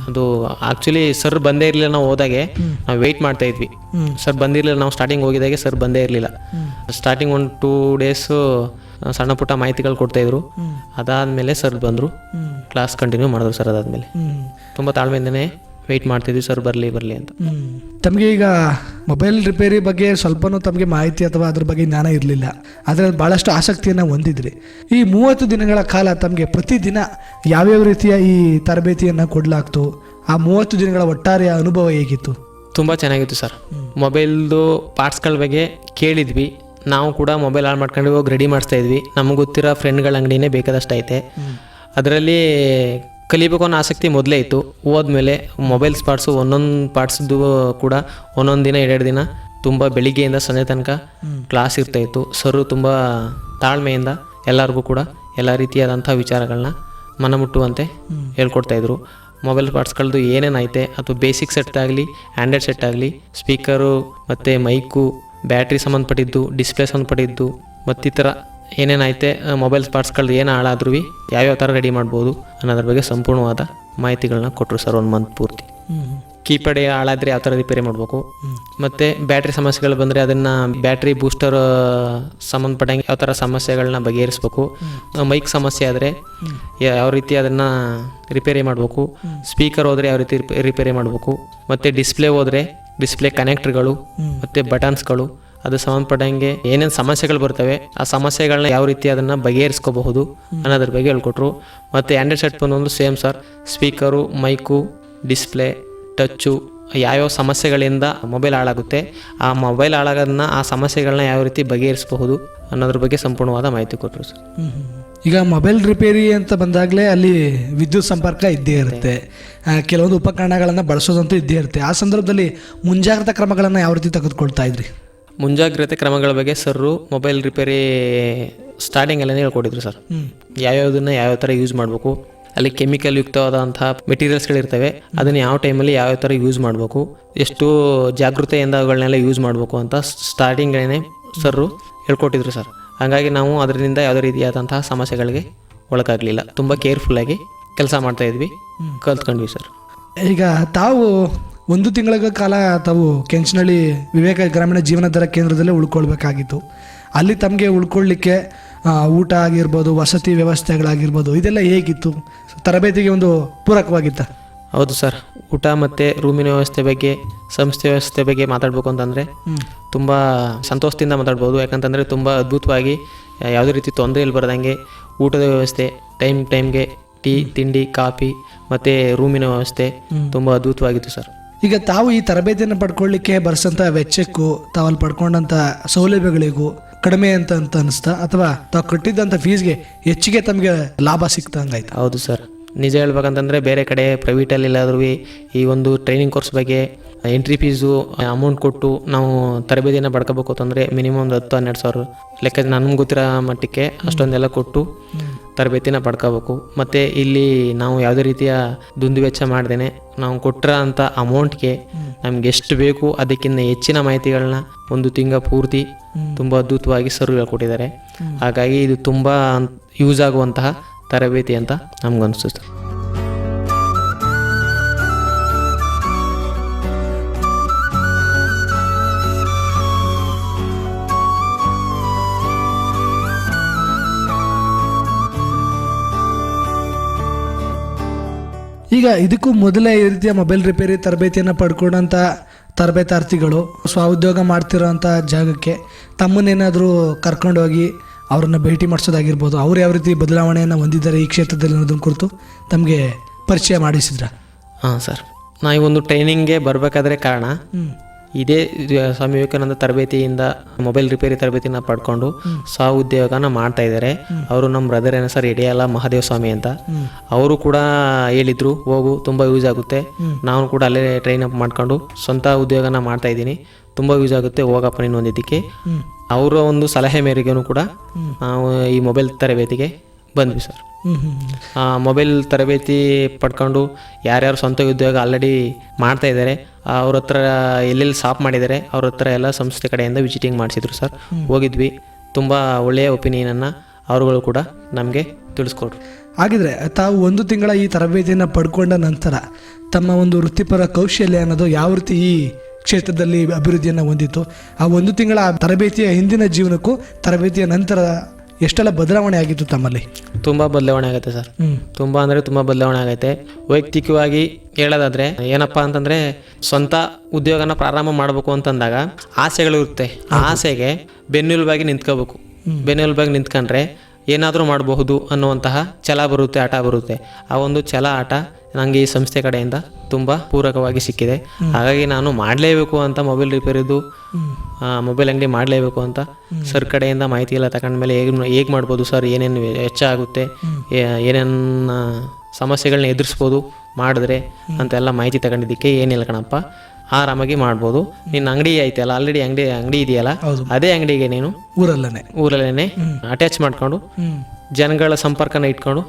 ಅದು ಆ್ಯಕ್ಚುಲಿ ಸರ್ ಬಂದೇ ಇರಲಿಲ್ಲ ನಾವು ಹೋದಾಗೆ ನಾವು ವೆಯ್ಟ್ ಮಾಡ್ತಾ ಇದ್ವಿ. ಸರ್ ಬಂದಿರಲಿಲ್ಲ ನಾವು ಸ್ಟಾರ್ಟಿಂಗ್ ಹೋಗಿದಾಗೆ ಸರ್ ಬಂದೇ ಇರಲಿಲ್ಲ. ಸ್ಟಾರ್ಟಿಂಗ್ ಒಂದು ಟೂ ಡೇಸು ಸಣ್ಣ ಪುಟ್ಟ ಮಾಹಿತಿಗಳು ಕೊಡ್ತಾಯಿದ್ರು ಇದ್ರು. ಅದಾದಮೇಲೆ ಸರ್ ಬಂದರು. ಕ್ಲಾಸ್ ಕಂಟಿನ್ಯೂ ಮಾಡಿದ್ರು ಸರ್ ಅದಾದಮೇಲೆ. ಮೇಲೆ ತುಂಬ ತಾಳ್ಮೆಯಿಂದನೇ ವೆಯ್ಟ್ ಮಾಡ್ತಿದ್ವಿ ಸರ್ ಬರಲಿ ಬರಲಿ ಅಂತ. ತಮಗೆ ಈಗ ಮೊಬೈಲ್ ರಿಪೇರಿ ಬಗ್ಗೆ ಸ್ವಲ್ಪನೂ ತಮಗೆ ಮಾಹಿತಿ ಅಥವಾ ಅದ್ರ ಬಗ್ಗೆ ಜ್ಞಾನ ಇರಲಿಲ್ಲ. ಆದರೆ ಭಾಳಷ್ಟು ಆಸಕ್ತಿಯನ್ನು ಹೊಂದಿದ್ರಿ. ಈ ಮೂವತ್ತು ದಿನಗಳ ಕಾಲ ತಮಗೆ ಪ್ರತಿದಿನ ಯಾವ್ಯಾವ ರೀತಿಯ ಈ ತರಬೇತಿಯನ್ನು ಕೊಡಲಾಗ್ತು? ಆ ಮೂವತ್ತು ದಿನಗಳ ಒಟ್ಟಾರೆ ಅನುಭವ ಹೇಗಿತ್ತು? ತುಂಬ ಚೆನ್ನಾಗಿತ್ತು ಸರ್ ಮೊಬೈಲ್ದು ಪಾರ್ಟ್ಸ್ಗಳ ಬಗ್ಗೆ ಕೇಳಿದ್ವಿ. ನಾವು ಕೂಡ ಮೊಬೈಲ್ ಆನ್ ಮಾಡ್ಕೊಂಡು ಹೋಗಿ ರೆಡಿ ಮಾಡಿಸ್ತಾ ಇದ್ವಿ. ನಮಗೆ ಗೊತ್ತಿರೋ ಫ್ರೆಂಡ್ಗಳ ಅಂಗಡಿನೇ ಬೇಕಾದಷ್ಟು ಐತೆ ಅದರಲ್ಲಿ ಕಲಿಬೇಕು ಅನ್ನೋ ಆಸಕ್ತಿ ಮೊದಲೇ ಇತ್ತು. ಹೋದ್ಮೇಲೆ ಮೊಬೈಲ್ ಪಾರ್ಟ್ಸು ಒಂದೊಂದು ಪಾರ್ಟ್ಸ್ದು ಕೂಡ ಒಂದೊಂದು ದಿನ ಎರಡೆರಡು ದಿನ ತುಂಬ ಬೆಳಿಗ್ಗೆಯಿಂದ ಸಂಜೆ ತನಕ ಕ್ಲಾಸ್ ಇರ್ತಾಯಿತ್ತು ಸರ್ ತುಂಬ ತಾಳ್ಮೆಯಿಂದ ಎಲ್ಲರಿಗೂ ಕೂಡ ಎಲ್ಲ ರೀತಿಯಾದಂಥ ವಿಚಾರಗಳನ್ನ ಮನಮುಟ್ಟುವಂತೆ ಹೇಳ್ಕೊಡ್ತಾಯಿದ್ರು ಮೊಬೈಲ್ ಪಾರ್ಟ್ಸ್ಗಳದ್ದು ಏನೇನೈತೆ ಅಥವಾ ಬೇಸಿಕ್ ಸೆಟ್ ಆಗಲಿ ಆ್ಯಂಡ್ರಾಯ್ಡ್ ಸೆಟ್ ಆಗಲಿ ಸ್ಪೀಕರು ಮತ್ತು ಮೈಕು ಬ್ಯಾಟ್ರಿ ಸಂಬಂಧಪಟ್ಟಿದ್ದು ಡಿಸ್ಪ್ಲೇ ಸಂಬಂಧಪಟ್ಟಿದ್ದು ಮತ್ತಿತರ ಏನೇನೈತೆ ಮೊಬೈಲ್ ಪಾರ್ಟ್ಸ್ಗಳು ಏನು ಹಾಳಾದ್ರೂ ಯಾವ್ಯಾವ ಥರ ರೆಡಿ ಮಾಡ್ಬೋದು ಅನ್ನೋದ್ರ ಬಗ್ಗೆ ಸಂಪೂರ್ಣವಾದ ಮಾಹಿತಿಗಳನ್ನ ಕೊಟ್ಟರು ಸರ್ ಒಂದು ಮಂತ್ ಪೂರ್ತಿ. ಕೀಪ್ಯಾಡ್ ಹಾಳಾದರೆ ಯಾವ ಥರ ರಿಪೇರಿ ಮಾಡಬೇಕು? ಮತ್ತು ಬ್ಯಾಟ್ರಿ ಸಮಸ್ಯೆಗಳು ಬಂದರೆ ಅದನ್ನು ಬ್ಯಾಟ್ರಿ ಬೂಸ್ಟರ್ ಸಂಬಂಧಪಟ್ಟಂಗೆ ಯಾವ ಥರ ಸಮಸ್ಯೆಗಳನ್ನ ಬಗೆಹರಿಸ್ಬೇಕು? ಮೈಕ್ ಸಮಸ್ಯೆ ಆದರೆ ಯಾವ ರೀತಿ ಅದನ್ನು ರಿಪೇರಿ ಮಾಡಬೇಕು? ಸ್ಪೀಕರ್ ಹೋದರೆ ಯಾವ ರೀತಿ ರಿಪೇ- ರಿಪೇರಿ ಮಾಡಬೇಕು? ಮತ್ತು ಡಿಸ್ಪ್ಲೇ ಹೋದರೆ ಡಿಸ್ಪ್ಲೇ ಕನೆಕ್ಟ್ಗಳು ಮತ್ತು ಬಟನ್ಸ್ಗಳು ಅದು ಸಂಬಂಧಪಟ್ಟಂಗೆ ಏನೇನು ಸಮಸ್ಯೆಗಳು ಬರ್ತವೆ ಆ ಸಮಸ್ಯೆಗಳನ್ನ ಯಾವ ರೀತಿ ಅದನ್ನು ಬಗೆಹರಿಸ್ಕೋಬಹುದು ಅನ್ನೋದ್ರ ಬಗ್ಗೆ ಹೇಳ್ಕೊಟ್ರು. ಮತ್ತು Android set ಬಂದೊಂದು same sir speaker mic display touch ಯಾವ್ಯಾವ ಸಮಸ್ಯೆಗಳಿಂದ ಮೊಬೈಲ್ ಹಾಳಾಗುತ್ತೆ ಆ ಮೊಬೈಲ್ ಹಾಳಾಗೋದನ್ನ ಆ ಸಮಸ್ಯೆಗಳನ್ನ ಯಾವ ರೀತಿ ಬಗೆಹರಿಸಬಹುದು ಅನ್ನೋದ್ರ ಬಗ್ಗೆ ಸಂಪೂರ್ಣವಾದ ಮಾಹಿತಿ ಕೊಟ್ಟರು ಸರ್. ಈಗ ಮೊಬೈಲ್ ರಿಪೇರಿ ಅಂತ ಬಂದಾಗಲೇ ಅಲ್ಲಿ ವಿದ್ಯುತ್ ಸಂಪರ್ಕ ಇದ್ದೇ ಇರುತ್ತೆ. ಕೆಲವೊಂದು ಉಪಕರಣಗಳನ್ನು ಬಳಸೋದಂತೂ ಇದ್ದೇ ಇರುತ್ತೆ. ಆ ಸಂದರ್ಭದಲ್ಲಿ ಮುಂಜಾಗ್ರತಾ ಕ್ರಮಗಳನ್ನು ಯಾವ ರೀತಿ ತೆಗೆದುಕೊಳ್ತಾ ಇದ್ರಿ? ಮುಂಜಾಗ್ರತೆ ಕ್ರಮಗಳ ಬಗ್ಗೆ ಸರ್ರು ಮೊಬೈಲ್ ರಿಪೇರಿ ಸ್ಟಾರ್ಟಿಂಗಲ್ಲೇ ಹೇಳ್ಕೊಟ್ಟಿದ್ರು ಸರ್. ಯಾವ್ಯಾವ್ದನ್ನ ಯಾವ ಯಾವ್ಯಾವ ಥರ ಯೂಸ್ ಮಾಡಬೇಕು ಅಲ್ಲಿ ಕೆಮಿಕಲ್ ಯುಕ್ತವಾದಂತಹ ಮೆಟೀರಿಯಲ್ಸ್ಗಳಿರ್ತವೆ ಅದನ್ನು ಯಾವ ಟೈಮಲ್ಲಿ ಯಾವ್ಯಾವ ಥರ ಯೂಸ್ ಮಾಡಬೇಕು ಎಷ್ಟು ಜಾಗೃತೆಯಿಂದ ಅವುಗಳನ್ನೆಲ್ಲ ಯೂಸ್ ಮಾಡಬೇಕು ಅಂತ ಸ್ಟಾರ್ಟಿಂಗ್ಗಳೇ ಸರ್ರು ಹೇಳ್ಕೊಟ್ಟಿದ್ರು ಸರ್. ಹಾಗಾಗಿ ನಾವು ಅದರಿಂದ ಯಾವುದೇ ರೀತಿಯಾದಂತಹ ಸಮಸ್ಯೆಗಳಿಗೆ ಒಳಗಾಗಲಿಲ್ಲ. ತುಂಬ ಕೇರ್ಫುಲ್ಲಾಗಿ ಕೆಲಸ ಮಾಡ್ತಾ ಇದ್ವಿ. ಕಲ್ತ್ಕೊಂಡ್ವಿ ಸರ್. ಈಗ ತಾವು ಒಂದು ತಿಂಗಳ ಕಾಲ ತಾವು ಕೆಂಚನಹಳ್ಳಿ ವಿವೇಕ ಗ್ರಾಮೀಣ ಜೀವನಾಧಾರ ಕೇಂದ್ರದಲ್ಲೇ ಉಳ್ಕೊಳ್ಬೇಕಾಗಿತ್ತು. ಅಲ್ಲಿ ತಮಗೆ ಉಳ್ಕೊಳ್ಳಿಕ್ಕೆ ಊಟ ಆಗಿರ್ಬೋದು, ವಸತಿ ವ್ಯವಸ್ಥೆಗಳಾಗಿರ್ಬೋದು, ಇದೆಲ್ಲ ಹೇಗಿತ್ತು? ತರಬೇತಿಗೆ ಒಂದು ಪೂರಕವಾಗಿತ್ತ? ಹೌದು ಸರ್. ಊಟ ಮತ್ತು ರೂಮಿನ ವ್ಯವಸ್ಥೆ ಬಗ್ಗೆ ಸಂಸ್ಥೆ ವ್ಯವಸ್ಥೆ ಬಗ್ಗೆ ಮಾತಾಡಬೇಕು ಅಂತಂದರೆ ತುಂಬ ಸಂತೋಷದಿಂದ ಮಾತಾಡ್ಬೋದು. ಯಾಕಂತಂದರೆ ತುಂಬ ಅದ್ಭುತವಾಗಿ ಯಾವುದೇ ರೀತಿ ತೊಂದರೆ ಇಲ್ಲಿ ಬರದಂಗೆ ಊಟದ ವ್ಯವಸ್ಥೆ ಟೈಮ್ ಟೈಮ್ಗೆ ಟೀ ತಿಂಡಿ ಕಾಫಿ ಮತ್ತು ರೂಮಿನ ವ್ಯವಸ್ಥೆ ತುಂಬ ಅದ್ಭುತವಾಗಿತ್ತು ಸರ್. ಈಗ ತಾವು ಈ ತರಬೇತಿಯನ್ನು ಪಡ್ಕೊಳ್ಳಿಕ್ಕೆ ಬರ್ಸಂತ ವೆಚ್ಚಕ್ಕೂ ತಾವಲ್ಲಿ ಪಡ್ಕೊಂಡಂತ ಸೌಲಭ್ಯಗಳಿಗೂ ಕಡಿಮೆ ಅಂತ ಅಂತ ಅನಿಸ್ತಾ ಅಥವಾ ತಾವು ಕಟ್ಟಿದ್ದಂಥ ಫೀಸ್ಗೆ ಹೆಚ್ಚಿಗೆ ತಮಗೆ ಲಾಭ ಸಿಕ್ತಂಗಾಯ್ತು? ಹೌದು ಸರ್. ನಿಜ ಹೇಳ್ಬೇಕಂತಂದರೆ ಬೇರೆ ಕಡೆ ಪ್ರೈವೇಟಲ್ಲಿ ಎಲ್ಲಾದರೂ ಈ ಒಂದು ಟ್ರೈನಿಂಗ್ ಕೋರ್ಸ್ ಬಗ್ಗೆ ಎಂಟ್ರಿ ಫೀಸು ಅಮೌಂಟ್ ಕೊಟ್ಟು ನಾವು ತರಬೇತಿಯನ್ನು ಪಡ್ಕೋಬೇಕು ಅಂತಂದರೆ ಮಿನಿಮಮ್ ಒಂದು ಹತ್ತು ಹನ್ನೆರಡು ಸಾವಿರ ಲೆಕ್ಕ ನನ್ಗೆ ಗೊತ್ತಿರೋ ಮಟ್ಟಕ್ಕೆ ಅಷ್ಟೊಂದೆಲ್ಲ ಕೊಟ್ಟು ತರಬೇತಿನ ಪಡ್ಕೋಬೇಕು. ಮತ್ತು ಇಲ್ಲಿ ನಾವು ಯಾವುದೇ ರೀತಿಯ ದುಂದು ವೆಚ್ಚ ಮಾಡ್ದೇನೆ ನಾವು ಕೊಟ್ಟಿರೋ ಅಂಥ ಅಮೌಂಟ್ಗೆ ನಮ್ಗೆ ಎಷ್ಟು ಬೇಕು ಅದಕ್ಕಿಂತ ಹೆಚ್ಚಿನ ಮಾಹಿತಿಗಳನ್ನ ಒಂದು ತಿಂಗಳ ಪೂರ್ತಿ ತುಂಬ ಅದ್ಭುತವಾಗಿ ಸರ್ ಹೇಳ್ಕೊಟ್ಟಿದ್ದಾರೆ ಹಾಗಾಗಿ ಇದು ತುಂಬ ಯೂಸ್ ಆಗುವಂತಹ ತರಬೇತಿ ಅಂತ ನಮ್ಗನ್ಸುತ್ತೆ. ಈಗ ಇದಕ್ಕೂ ಮೊದಲೇ ಈ ರೀತಿಯ ಮೊಬೈಲ್ ರಿಪೇರಿ ತರಬೇತಿಯನ್ನು ಪಡ್ಕೊಂಡಂಥ ತರಬೇತಾರ್ಥಿಗಳು ಸ್ವ ಸ್ವಉದ್ಯೋಗ ಮಾಡ್ತಿರೋಂಥ ಜಾಗಕ್ಕೆ ತಮ್ಮನ್ನೇನಾದರೂ ಕರ್ಕೊಂಡೋಗಿ ಅವ್ರನ್ನ ಭೇಟಿ ಮಾಡಿಸೋದಾಗಿರ್ಬೋದು ಅವ್ರು ಯಾವ ರೀತಿ ಬದಲಾವಣೆಯನ್ನು ಹೊಂದಿದ್ದಾರೆ ಈ ಕ್ಷೇತ್ರದಲ್ಲಿ ಅನ್ನೋದನ್ನು ಕುರಿತು ತಮಗೆ ಪರಿಚಯ ಮಾಡಿಸಿದ್ರ? ಹಾಂ ಸರ್. ನಾ ಈ ಒಂದು ಟ್ರೈನಿಂಗ್ಗೆ ಬರಬೇಕಾದ್ರೆ ಕಾರಣ ಇದೇ ಸ್ವಾಮಿ ವಿವೇಕಾನಂದ ತರಬೇತಿಯಿಂದ ಮೊಬೈಲ್ ರಿಪೇರಿ ತರಬೇತಿನ ಪಡ್ಕೊಂಡು ಸ್ವ ಉದ್ಯೋಗನ ಮಾಡ್ತಾ ಇದ್ದಾರೆ ಅವರು ನಮ್ಮ ಬ್ರದರ್ ಏನೋ ಸರ್ ಇಡಿಯಲ್ಲ ಮಹಾದೇವ ಸ್ವಾಮಿ ಅಂತ. ಅವರು ಕೂಡ ಹೇಳಿದ್ರು ಹೋಗು ತುಂಬ ಯೂಸ್ ಆಗುತ್ತೆ. ನಾನು ಕೂಡ ಅಲ್ಲೇ ಟ್ರೈನ್ ಅಪ್ ಮಾಡ್ಕೊಂಡು ಸ್ವಂತ ಉದ್ಯೋಗನ ಮಾಡ್ತಾ ಇದ್ದೀನಿ. ತುಂಬ ಯೂಸ್ ಆಗುತ್ತೆ. ಹೋಗಪ್ಪ ನೀನು ಒಂದಿದ್ದಕ್ಕೆ ಅವರ ಒಂದು ಸಲಹೆ ಮೇರೆಗೂ ಕೂಡ ನಾವು ಈ ಮೊಬೈಲ್ ತರಬೇತಿಗೆ ಬಂದ್ವಿ ಸರ್. ಆ, ಮೊಬೈಲ್ ತರಬೇತಿ ಪಡ್ಕೊಂಡು ಯಾರ್ಯಾರು ಸ್ವಂತ ಉದ್ಯೋಗ ಆಲ್ರೆಡಿ ಮಾಡ್ತಾ ಇದ್ದಾರೆ ಅವ್ರ ಹತ್ರ ಎಲ್ಲೆಲ್ಲಿ ಸಾಪ್ ಮಾಡಿದ್ದಾರೆ ಅವ್ರ ಹತ್ರ ಎಲ್ಲ ಸಂಸ್ಥೆ ಕಡೆಯಿಂದ ವಿಸಿಟಿಂಗ್ ಮಾಡಿಸಿದ್ರು ಸರ್. ಹೋಗಿದ್ವಿ. ತುಂಬ ಒಳ್ಳೆಯ ಒಪಿನಿಯನನ್ನು ಅವರುಗಳು ಕೂಡ ನಮಗೆ ತಿಳಿಸ್ಕೊಟ್ರು. ಹಾಗಿದ್ರೆ ತಾವು ಒಂದು ತಿಂಗಳ ಈ ತರಬೇತಿಯನ್ನು ಪಡ್ಕೊಂಡ ನಂತರ ತಮ್ಮ ಒಂದು ವೃತ್ತಿಪರ ಕೌಶಲ್ಯ ಅನ್ನೋದು ಯಾವ ರೀತಿ ಈ ಕ್ಷೇತ್ರದಲ್ಲಿ ಅಭಿವೃದ್ಧಿಯನ್ನು ಹೊಂದಿತ್ತು? ಆ ಒಂದು ತಿಂಗಳ ತರಬೇತಿಯ ಹಿಂದಿನ ಜೀವನಕ್ಕೂ ತರಬೇತಿಯ ನಂತರ ಎಷ್ಟೆಲ್ಲ ಬದಲಾವಣೆ ಆಗಿತ್ತು ತಮ್ಮಲ್ಲಿ? ತುಂಬ ಬದಲಾವಣೆ ಆಗುತ್ತೆ ಸರ್. ತುಂಬ ಅಂದರೆ ತುಂಬ ಬದಲಾವಣೆ ಆಗೈತೆ ವೈಯಕ್ತಿಕವಾಗಿ ಹೇಳೋದಾದ್ರೆ ಏನಪ್ಪ ಅಂತಂದರೆ ಸ್ವಂತ ಉದ್ಯೋಗನ ಪ್ರಾರಂಭ ಮಾಡಬೇಕು ಅಂತಂದಾಗ ಆಸೆಗಳು ಇರುತ್ತೆ. ಆ ಆಸೆಗೆ ಬೆನ್ನೆಲುಬಾಗಿ ನಿಂತ್ಕೋಬೇಕು. ಬೆನ್ನೆಲುಬಾಗಿ ನಿಂತ್ಕೊಂಡ್ರೆ ಏನಾದರೂ ಮಾಡಬಹುದು ಅನ್ನುವಂತಹ ಛಲ ಬರುತ್ತೆ ಆಟ ಬರುತ್ತೆ. ಆ ಒಂದು ಛಲ ಆಟ ನನಗೆ ಈ ಸಂಸ್ಥೆ ಕಡೆಯಿಂದ ತುಂಬ ಪೂರಕವಾಗಿ ಸಿಕ್ಕಿದೆ. ಹಾಗಾಗಿ ನಾನು ಮಾಡಲೇಬೇಕು ಅಂತ ಮೊಬೈಲ್ ರಿಪೇರಿದು ಮೊಬೈಲ್ ಅಂಗಡಿ ಮಾಡಲೇಬೇಕು ಅಂತ ಸರ್ ಕಡೆಯಿಂದ ಮಾಹಿತಿ ಎಲ್ಲ ತಗೊಂಡ್ಮೇಲೆ ಹೇಗೆ ಹೇಗೆ ಮಾಡ್ಬೋದು ಸರ್? ಏನೇನು ವೆಚ್ಚ ಆಗುತ್ತೆ ಏನೇನು ಸಮಸ್ಯೆಗಳನ್ನ ಎದುರಿಸ್ಬೋದು ಮಾಡಿದ್ರೆ ಅಂತೆಲ್ಲ ಮಾಹಿತಿ ತಗೊಂಡಿದ್ದಕ್ಕೆ ಏನಿಲ್ಲ ಕಣಪ್ಪ. ಆರಾಮಾಗಿ ಮಾಡ್ಬೋದು. ನಿನ್ನ ಅಂಗಡಿ ಐತಲ್ಲ ಆಲ್ರೆಡಿ ಅಂಗಡಿ ಅಂಗಡಿ ಇದೆಯಲ್ಲ? ಅದೇ ಅಂಗಡಿಗೆ ನೀನು? ಊರಲ್ಲೇ ಊರಲ್ಲೇನೆ? ಅಟ್ಯಾಚ್ ಮಾಡ್ಕೊಂಡು ಜನಗಳ ಸಂಪರ್ಕನ ಇಟ್ಕೊಂಡು